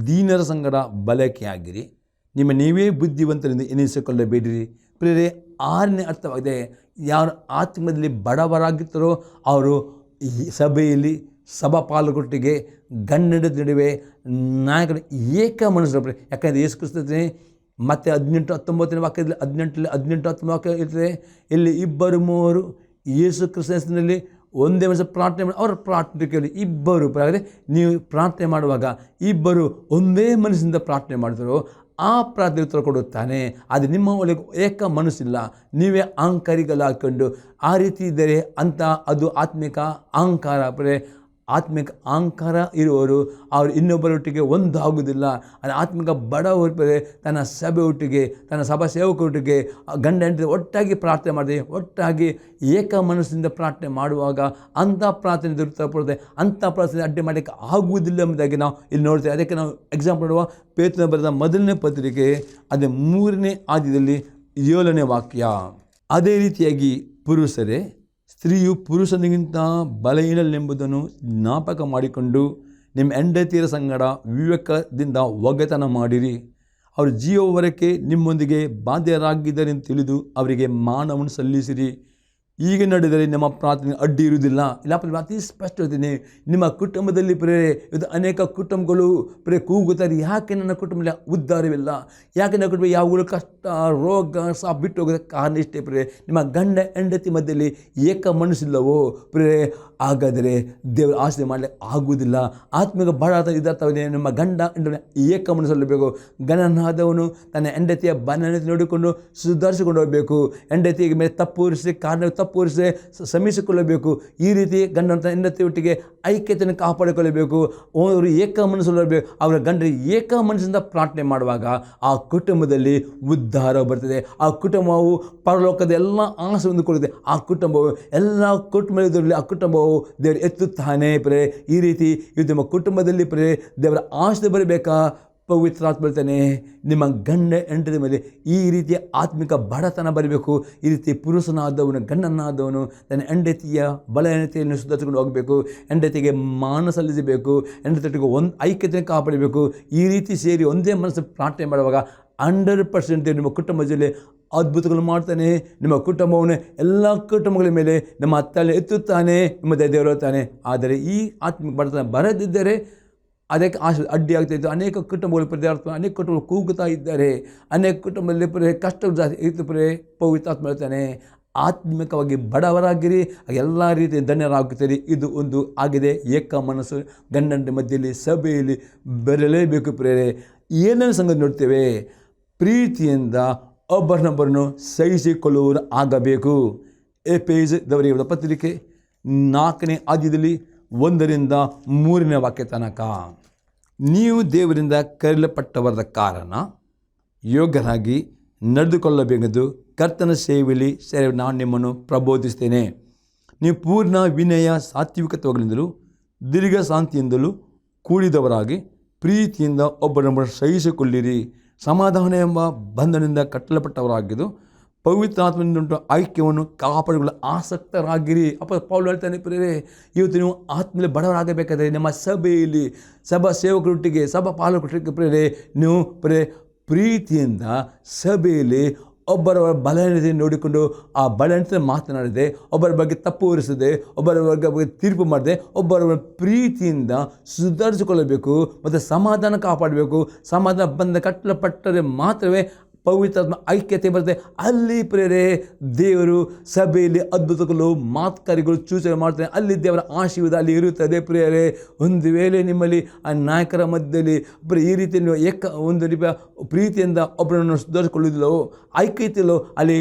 Speaker 1: ದೀನರ ಸಂಗಡ ಬಳಕೆಯಾಗಿರಿ ನಿಮ್ಮ ನೀವೇ ಬುದ್ಧಿವಂತರಿಂದ ಎನಿಸಿಕೊಳ್ಳಬೇಡಿರಿ. ಪ್ರೇರೆ ಆರನೇ ಅರ್ಥವಾಗಿದೆ ಯಾರು ಆತ್ಮದಲ್ಲಿ ಬಡವರಾಗಿದ್ದರೋ ಅವರು ಈ ಸಭೆಯಲ್ಲಿ ಸಭಾ ಪಾಲುಗೊಟ್ಟಿಗೆ ಗಂಡನ ನಡುವೆ ನಾಯಕರು ಏಕ ಮನಸ್ಸು ಯಾಕಂದರೆ ಯೇಸು ಕ್ರಿಸ್ತನೇ ಮತ್ತೆ ಹದಿನೆಂಟು ಹತ್ತೊಂಬತ್ತನೇ ವಾಕ್ಯದಲ್ಲಿ ಹದಿನೆಂಟಲ್ಲಿ ಹದಿನೆಂಟು ಹತ್ತೊಂಬತ್ತು ವಾಕ್ಯ ಇರ್ತದೆ. ಇಲ್ಲಿ ಇಬ್ಬರು ಮೂವರು ಯೇಸು ಕ್ರಿಸ್ತನಲ್ಲಿ ಒಂದೇ ಮನಸ್ಸು ಪ್ರಾರ್ಥನೆ ಮಾಡಿ ಅವರ ಪ್ರಾರ್ಥನೆ ಕೇಳಿ. ಇಬ್ಬರು ಹಾಗಾದರೆ ನೀವು ಪ್ರಾರ್ಥನೆ ಮಾಡುವಾಗ ಇಬ್ಬರು ಒಂದೇ ಮನಸ್ಸಿನಿಂದ ಪ್ರಾರ್ಥನೆ ಮಾಡಿದ್ರು ಆ ಪ್ರಾರ್ಥನೆ ಉತ್ತರ ಕೊಡುತ್ತಾನೆ. ಅದು ನಿಮ್ಮ ಒಳಗೆ ಏಕ ಮನಸ್ಸಿಲ್ಲ. ನೀವೇ ಅಹಂಕಾರಿಗಳಾಕೊಂಡು ಆ ರೀತಿ ಇದ್ದರೆ ಅಂತ ಅದು ಆತ್ಮಿಕ ಅಹಂಕಾರ. ಆತ್ಮಿಕ ಅಹಂಕಾರ ಇರುವವರು ಅವರು ಇನ್ನೊಬ್ಬರೊಟ್ಟಿಗೆ ಒಂದಾಗುವುದಿಲ್ಲ. ಅದು ಆತ್ಮಿಕ ಬಡವರು ಬರೇ ತನ್ನ ಸಭೆ ಒಟ್ಟಿಗೆ, ತನ್ನ ಸಭಾ ಸೇವಕರೊಟ್ಟಿಗೆ ಗಂಡ ಹೆಂಡತಿ ಒಟ್ಟಾಗಿ ಪ್ರಾರ್ಥನೆ ಮಾಡಿದೆ ಒಟ್ಟಾಗಿ ಏಕ ಮನಸ್ಸಿನಿಂದ ಪ್ರಾರ್ಥನೆ ಮಾಡುವಾಗ ಅಂಥ ಪ್ರಾರ್ಥನೆ ದೊರಕಪಡುತ್ತೆ ಅಂಥ ಪ್ರಾರ್ಥನೆ ಅಡ್ಡಿ ಮಾಡಲಿಕ್ಕೆ ಆಗುವುದಿಲ್ಲ ಎಂಬುದಾಗಿ ನಾವು ಇಲ್ಲಿ ನೋಡ್ತೇವೆ. ಅದಕ್ಕೆ ನಾವು ಎಕ್ಸಾಂಪಲ್ ನೋಡುವ ಪೇತನ ಬರೆದ ಮೊದಲನೇ ಪತ್ರಿಕೆ, ಅದೇ ಮೂರನೇ ಆದ್ಯದಲ್ಲಿ ಏಳನೇ ವಾಕ್ಯ. ಅದೇ ರೀತಿಯಾಗಿ ಪುರುಷರೇ ಸ್ತ್ರೀಯು ಪುರುಷನಿಗಿಂತ ಬಲಹೀನಲ್ಲೆಂಬುದನ್ನು ಜ್ಞಾಪಕ ಮಾಡಿಕೊಂಡು ನಿಮ್ಮ ಹೆಂಡತಿಯರ ಸಂಗಡ ವಿವೇಕದಿಂದ ಒಗ್ಗತನ ಮಾಡಿರಿ. ಅವರು ಜೀವವರಕ್ಕೆ ನಿಮ್ಮೊಂದಿಗೆ ಬಾಧ್ಯರಾಗಿದ್ದರೆಂದು ತಿಳಿದು ಅವರಿಗೆ ಮಾನವನ್ನು ಸಲ್ಲಿಸಿರಿ. ಹೀಗೆ ನಡೆದರೆ ನಮ್ಮ ಪ್ರಾರ್ಥನೆ ಅಡ್ಡಿ ಇರುವುದಿಲ್ಲ. ಇಲ್ಲ ಪ್ರೇರೆ ಅತಿ ಸ್ಪಷ್ಟ ಹೇಳ್ತೀನಿ, ನಿಮ್ಮ ಕುಟುಂಬದಲ್ಲಿ ಪ್ರೇರೆ ಇದು ಅನೇಕ ಕುಟುಂಬಗಳು ಪ್ರೇ ಕೂಗುತ್ತಾರೆ. ಯಾಕೆ ನನ್ನ ಕುಟುಂಬದಲ್ಲಿ ಉದ್ಧಾರವಿಲ್ಲ? ಯಾಕೆ ನನ್ನ ಕುಟುಂಬ ಯಾವಾಗಲೂ ಕಷ್ಟ, ರೋಗ ಸಹ ಬಿಟ್ಟು ಹೋಗೋದಕ್ಕೆ ಕಾರಣ ಇಷ್ಟೇ ಪ್ರೇ ನಿಮ್ಮ ಗಂಡ ಹೆಂಡತಿ ಮಧ್ಯದಲ್ಲಿ ಏಕ ಮನಸ್ಸಿಲ್ಲವೋ ಪ್ರೇರೆ ಹಾಗಾದರೆ ದೇವರು ಆಶ್ರಯ ಮಾಡಲಿಕ್ಕೆ ಆಗುವುದಿಲ್ಲ. ಆತ್ಮಿಕ ಬಹಳ ಇದಾರ್ಥವಿದೆ ನಮ್ಮ ಗಂಡ ಏಕ ಮನಸ್ಸಲ್ಲಬೇಕು ಗಣನಾದವನು ತನ್ನ ಹೆಂಡತಿಯ ಬಣ್ಣತೆ ನೋಡಿಕೊಂಡು ಸುಧಾರಿಸಿಕೊಂಡು ಹೋಗಬೇಕು. ಹೆಂಡತಿಗೆ ಮೇಲೆ ತಪ್ಪು ಹೊರಿಸಿ ಕಾರಣ ತಪ್ಪು ಹೊರಿಸಿ ಶ್ರಮಿಸಿಕೊಳ್ಳಬೇಕು. ಈ ರೀತಿ ಗಂಡನ ಹೆಂಡತಿ ಒಟ್ಟಿಗೆ ಐಕ್ಯತೆಯನ್ನು ಕಾಪಾಡಿಕೊಳ್ಳಬೇಕು. ಅವರು ಏಕ ಮನಸ್ಸಲ್ಲಿರಬೇಕು ಅವರ ಗಂಡ ಏಕ ಮನಸ್ಸಿಂದ ಪ್ರಾರ್ಥನೆ ಮಾಡುವಾಗ ಆ ಕುಟುಂಬದಲ್ಲಿ ಉದ್ಧಾರ ಬರ್ತದೆ. ಆ ಕುಟುಂಬವು ಪರಲೋಕದ ಎಲ್ಲ ಆಸೆ ಹೊಂದಿಕೊಳ್ಳುತ್ತೆ ಆ ಕುಟುಂಬವು ಎಲ್ಲ ಕುಟುಂಬದಲ್ಲಿ ಆ ಕುಟುಂಬವು ದೇವರು ಎತ್ತುತ್ತಾನೆ ಪ್ರೇ ಈ ರೀತಿ ಇದು ನಿಮ್ಮ ಕುಟುಂಬದಲ್ಲಿ ಪ್ರೇ ದೇವರ ಆಶೆ ಬರಬೇಕಾ? ಪವಿತ್ರಾತ್ಮ ಬರ್ತಾನೆ ನಿಮ್ಮ ಗಂಡ ಎಂಟದ ಮೇಲೆ ಈ ರೀತಿಯ ಆತ್ಮಿಕ ಬಡತನ ಬರಬೇಕು. ಈ ರೀತಿ ಪುರುಷನಾದವನು, ಗಂಡನಾದವನು, ತನ್ನ ಹೆಂಡತಿಯ ಬಲ ಹೆಂಡತಿಯನ್ನು ಸುಧಾರಿಸಿಕೊಂಡು ಹೋಗಬೇಕು. ಮಾನ ಸಲ್ಲಿಸಬೇಕು. ಹೆಂಡತಿಗೆ ಒಂದು ಐಕ್ಯತೆ ಕಾಪಾಡಬೇಕು. ಈ ರೀತಿ ಸೇರಿ ಒಂದೇ ಮನಸ್ಸು ಪ್ರಾರ್ಥನೆ ಮಾಡುವಾಗ ಹಂಡ್ರೆಡ್ ಪರ್ಸೆಂಟ್ ನಿಮ್ಮ ಕುಟುಂಬದಲ್ಲಿ ಅದ್ಭುತಗಳು ಮಾಡ್ತಾನೆ, ನಿಮ್ಮ ಕುಟುಂಬವನ್ನು ಎಲ್ಲ ಕುಟುಂಬಗಳ ಮೇಲೆ ನಮ್ಮ ತಲೆ ಎತ್ತುತ್ತಾನೆ, ನಿಮ್ಮ ದೇವರು ತಾನೆ ಆದರೆ ಈ ಆತ್ಮಿಕ ಬಡತನ ಬರದಿದ್ದರೆ ಅದಕ್ಕೆ ಆಶ ಅಡ್ಡಿ ಆಗ್ತಾ ಅನೇಕ ಕುಟುಂಬಗಳು ಪದಾರ್ಥ ಅನೇಕ ಕುಟುಂಬಗಳು ಕೂಗುತ್ತಾ ಇದ್ದಾರೆ. ಅನೇಕ ಕುಟುಂಬದಲ್ಲಿ ಪುರೇ ಕಷ್ಟ ಜಾಸ್ತಿ ಇತ್ತು ಪ್ರೇ ಪವಿತ್ರಾತ್ಮ ಹೇಳ್ತಾನೆ, ಆತ್ಮಿಕವಾಗಿ ಬಡವರಾಗಿರಿ, ಎಲ್ಲ ರೀತಿಯ ಧನ್ಯರಾಗುತ್ತೀರಿ. ಇದು ಒಂದು ಆಗಿದೆ. ಏಕ ಮನಸ್ಸು, ಗಂಡನ ಮಧ್ಯೆಯಲ್ಲಿ ಸಭೆಯಲ್ಲಿ ಬರಲೇಬೇಕು ಪ್ರೇರೆ. ಏನೇನು ಸಂಗತಿ ನೋಡ್ತೇವೆ? ಪ್ರೀತಿಯಿಂದ ಒಬ್ಬರನ್ನೊಬ್ಬರನ್ನು ಸಹಿಸಿಕೊಳ್ಳುವರು ಆಗಬೇಕು. ಎ ಪೇಜ್ ದವರಿಯವರ ಪತ್ರಿಕೆ ನಾಲ್ಕನೇ ಆದ್ಯದಲ್ಲಿ ಒಂದರಿಂದ ಮೂರನೇ ವಾಕ್ಯ ತನಕ. ನೀವು ದೇವರಿಂದ ಕರೆಯಲ್ಪಟ್ಟವರದ ಕಾರಣ ಯೋಗ್ಯರಾಗಿ ನಡೆದುಕೊಳ್ಳಬೇಕೆಂದು ಕರ್ತನ ಸೇವೆಯಲ್ಲಿ ಸೇವೆ ನಾನು ನಿಮ್ಮನ್ನು ಪ್ರಬೋಧಿಸ್ತೇನೆ ನೀವು ಪೂರ್ಣ ವಿನಯ ಸಾತ್ವಿಕತ್ವಗಳಿಂದಲೂ ದೀರ್ಘ ಶಾಂತಿಯಿಂದಲೂ ಕೂಡಿದವರಾಗಿ ಪ್ರೀತಿಯಿಂದ ಒಬ್ಬರನ್ನೊಬ್ಬರು ಸಹಿಸಿಕೊಳ್ಳಿರಿ. ಸಮಾಧಾನ ಎಂಬ ಬಂಧನದಿಂದ ಕಟ್ಟಲ್ಪಟ್ಟವರಾಗಿದ್ದು ಪವಿತ್ರಾತ್ಮನಿಂದ ಐಕ್ಯವನ್ನು ಕಾಪಾಡಿಕೊಳ್ಳಲು ಆಸಕ್ತರಾಗಿರಿ. ಅಪ್ಪ ಪೌಲ್ ಹೇಳ್ತಾನೆ ಪ್ರೇರೆ ಇವತ್ತು ನೀವು ಆತ್ಮಲ್ಲಿ ಬಡವರಾಗಬೇಕಾದರೆ ನಮ್ಮ ಸಭೆಯಲ್ಲಿ ಸಭಾ ಸೇವಕರೊಟ್ಟಿಗೆ, ಸಭಾ ಪಾಲಕರೊಟ್ಟಿಗೆ ಪ್ರೇರೆ ನೀವು ಪ್ರೇ ಪ್ರೀತಿಯಿಂದ ಸಭೆಯಲ್ಲಿ ಒಬ್ಬರ ಬಲಹೀನತೆ ನೋಡಿಕೊಂಡು ಆ ಬಲಹೀನತೆ ಮಾತನಾಡದೆ, ಒಬ್ಬರ ಬಗ್ಗೆ ತಪ್ಪು ಹೊರಿಸದೆ, ಒಬ್ಬರ ಬಗ್ಗೆ ತೀರ್ಪು ಮಾಡದೆ, ಒಬ್ಬರ ಪ್ರೀತಿಯಿಂದ ಸುಧಾರಿಸಿಕೊಳ್ಳಬೇಕು, ಮತ್ತು ಸಮಾಧಾನ ಕಾಪಾಡಬೇಕು. ಸಮಾಧಾನ ಬಂದ ಕಟ್ಟಲ್ಪಟ್ಟರೆ ಮಾತ್ರವೇ ಪವಿತ್ರಾತ್ಮ ಐಕ್ಯತೆ ಬರುತ್ತೆ. ಅಲ್ಲಿ ಪ್ರೇರೆ ದೇವರು ಸಭೆಯಲ್ಲಿ ಅದ್ಭುತಗಳು ಮಾತ್ಕಾರಿಗಳು ಸೂಚನೆ ಮಾಡ್ತಾರೆ ಅಲ್ಲಿ ದೇವರ ಆಶೀರ್ವಾದ ಅಲ್ಲಿ ಇರುತ್ತದೆ ಪ್ರೇರೆ ಒಂದು ವೇಳೆ ನಿಮ್ಮಲ್ಲಿ ಆ ನಾಯಕರ ಮಧ್ಯದಲ್ಲಿ ಈ ರೀತಿ ನೀವು ಏಕ, ಒಂದು ರೀತಿಯ ಪ್ರೀತಿಯಿಂದ ಒಬ್ಬರನ್ನು ಸುಧಾರಿಸಿಕೊಳ್ಳುವುದಿಲ್ಲವೋ, ಐಕ್ಯತೆಯಲ್ಲೋ, ಅಲ್ಲಿ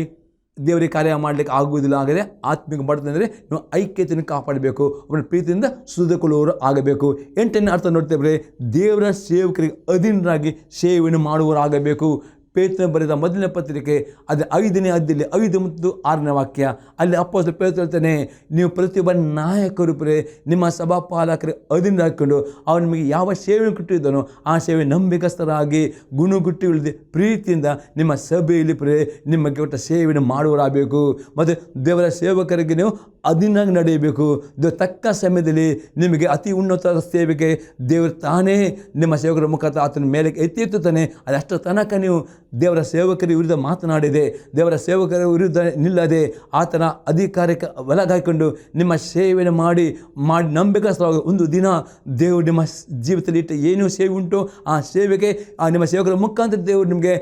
Speaker 1: ದೇವರಿಗೆ ಕಾರ್ಯ ಮಾಡಲಿಕ್ಕೆ ಆಗುವುದಿಲ್ಲ. ಆಗದೆ ಆತ್ಮಿಕ ಬರ್ತದೆ ಅಂದರೆ ನೀವು ಐಕ್ಯತೆಯನ್ನು ಕಾಪಾಡಬೇಕು. ಒಬ್ಬರ ಪ್ರೀತಿಯಿಂದ ಸುಧಾರಿಕೊಳ್ಳುವವರು ಆಗಬೇಕು. ಎಂಟನೇ ಅರ್ಥ ನೋಡ್ತೇವೆ ದೇವರ ಸೇವಕರಿಗೆ ಅಧೀನರಾಗಿ ಸೇವೆಯನ್ನು ಮಾಡುವವರಾಗಬೇಕು. ಪೇತ್ರ ಬರೆದ ಮೊದಲನೇ ಪತ್ರಿಕೆ, ಅದು ಐದನೇ ಅದ್ದಲ್ಲಿ ಐದು ಮತ್ತು ಆರನೇ ವಾಕ್ಯ. ಅಲ್ಲಿ ಅಪ್ಪೋಸ್ ಪೇತ ಹೇಳ್ತಾನೆ, ನೀವು ಪ್ರತಿಯೊಬ್ಬ ನಾಯಕರು ಪ್ರೇ, ನಿಮ್ಮ ಸಭಾಪಾಲಕರು ಅದರಿಂದ ಹಾಕಿಕೊಂಡು ಅವನು ನಿಮಗೆ ಯಾವ ಸೇವೆ ಕೊಟ್ಟಿದ್ದಾನೋ ಆ ಸೇವೆ ನಂಬಿಕಸ್ಥರಾಗಿ ಗುಣಗುಟ್ಟಿ ಉಳಿದು ಪ್ರೀತಿಯಿಂದ ನಿಮ್ಮ ಸಭೆಯಲ್ಲಿ ಪ್ರೇ, ನಿಮಗೆ ಕೊಟ್ಟ ಸೇವೆಯನ್ನು ಮಾಡುವರಾಗಬೇಕು ಮತ್ತು ದೇವರ ಸೇವಕರಿಗೆ ನೀವು ಅಧೀನಾಗಿ ನಡೆಯಬೇಕು. ದ ತಕ್ಕ ಸಮಯದಲ್ಲಿ ನಿಮಗೆ ಅತಿ ಉನ್ನತ ಸೇವೆಗೆ ದೇವರು ತಾನೇ ನಿಮ್ಮ ಸೇವಕರ ಮುಖಾಂತರ ಆತನ ಮೇಲೆ ಎತ್ತಿರ್ತಾನೆ ಅದಷ್ಟು ತನಕ ನೀವು ದೇವರ ಸೇವಕರ ವಿರುದ್ಧ ಮಾತನಾಡಿದೆ, ದೇವರ ಸೇವಕರ ವಿರುದ್ಧ ನಿಲ್ಲದೆ ಆತನ ಅಧಿಕಾರಕ್ಕೆ ಒಳಗಾಕೊಂಡು ನಿಮ್ಮ ಸೇವೆಯನ್ನು ಮಾಡಿ ಮಾಡಿ ನಂಬಿಕಸ್ಥವಾಗಿ ಒಂದು ದಿನ ದೇವರು ನಿಮ್ಮ ಜೀವಿತದಲ್ಲಿ ಇಟ್ಟ ಏನು ಸೇವೆ ಉಂಟು ಆ ಸೇವೆಗೆ, ಆ ನಿಮ್ಮ ಸೇವಕರ ಮುಖಾಂತರ ದೇವರು ನಿಮಗೆ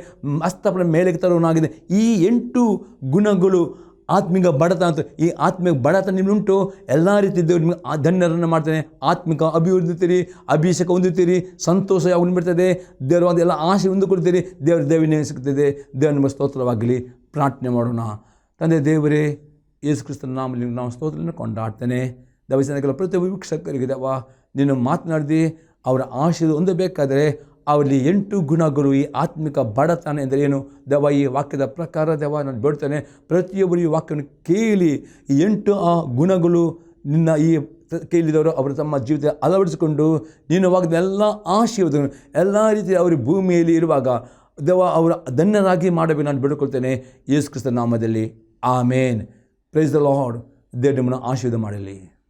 Speaker 1: ಅಸ್ತಪನ ಮೇಲೆ ತರುವನಾಗಿದೆ ಈ ಎಂಟು ಗುಣಗಳು ಆತ್ಮಿಕ ಬಡತನ ಅಂತ ಈ ಆತ್ಮಿಕ ಬಡತನ ನಿಮ್ಮುಂಟು ಎಲ್ಲ ರೀತಿ ದೇವರು ನಿಮಗೆ ಧನ್ಯರನ್ನು ಮಾಡ್ತಾನೆ ಆತ್ಮಿಕ ಅಭಿವೃದ್ಧಿತೀರಿ ಅಭಿಷೇಕ ಹೊಂದುತ್ತೀರಿ ಸಂತೋಷ ಯಾವಾಗ ದೇವರು ದೇವರ ಎಲ್ಲ ಆಸೆ ಹೊಂದಿಕೊಡ್ತೀರಿ ದೇವರ ದೇವಿನ ಸಿಗ್ತದೆ ದೇವರ ನಿಮಗೆ ಸ್ತೋತ್ರವಾಗಲಿ ಪ್ರಾರ್ಥನೆ ಮಾಡೋಣ ತಂದೆ ದೇವರೇ ಯೇಸು ಕ್ರಿಸ್ತನ ನಾಮಲ್ಲಿ ನಾವು ಸ್ತೋತ್ರವನ್ನು ಕೊಂಡಾಡ್ತೇನೆ ದವಸನಗಳ ಪ್ರತಿಯೊಬ್ಬ ವೀಕ್ಷಕರಿಗೆ ದೇವ ನೀನು ಮಾತನಾಡಿದಿ ಅವರ ಆಶೀರ್ವಾದ ಹೊಂದಬೇಕಾದರೆ ಅವರಲ್ಲಿ ಎಂಟು ಗುಣಗಳು ಈ ಆತ್ಮಿಕ ಬಡತನ ಎಂದರೆ ಏನು? ದೇವ ಈ ವಾಕ್ಯದ ಪ್ರಕಾರ ದೇವ ನಾನು ಬೇಡ್ತೇನೆ ಪ್ರತಿಯೊಬ್ಬರು ಈ ವಾಕ್ಯವನ್ನು ಕೇಳಿ ಈ ಎಂಟು ಆ ಗುಣಗಳು ನಿನ್ನ ಈ ಕೇಳಿದವರು ಅವರು ತಮ್ಮ ಜೀವಿತ ಅಳವಡಿಸಿಕೊಂಡು ನೀನು ವಾಗ್ದ ಎಲ್ಲ ಆಶೀರ್ವಾದಗಳು, ಎಲ್ಲ ರೀತಿಯ ಅವರು ಭೂಮಿಯಲ್ಲಿ ಇರುವಾಗ ದೇವ ಅವರ ಧನ್ಯರಾಗಿ ಮಾಡಬೇಕು, ನಾನು ಬೇಡಿಕೊಳ್ತೇನೆ. ಯೇಸು ಕ್ರಿಸ್ತ ನಾಮದಲ್ಲಿ ಆಮೇನ್. ಪ್ರೈಸ್ ದ ಲಾರ್ಡ್ ದೇವ್ರ ನಿಮ್ಮನ್ನು ಆಶೀರ್ವಾದ ಮಾಡಲಿ.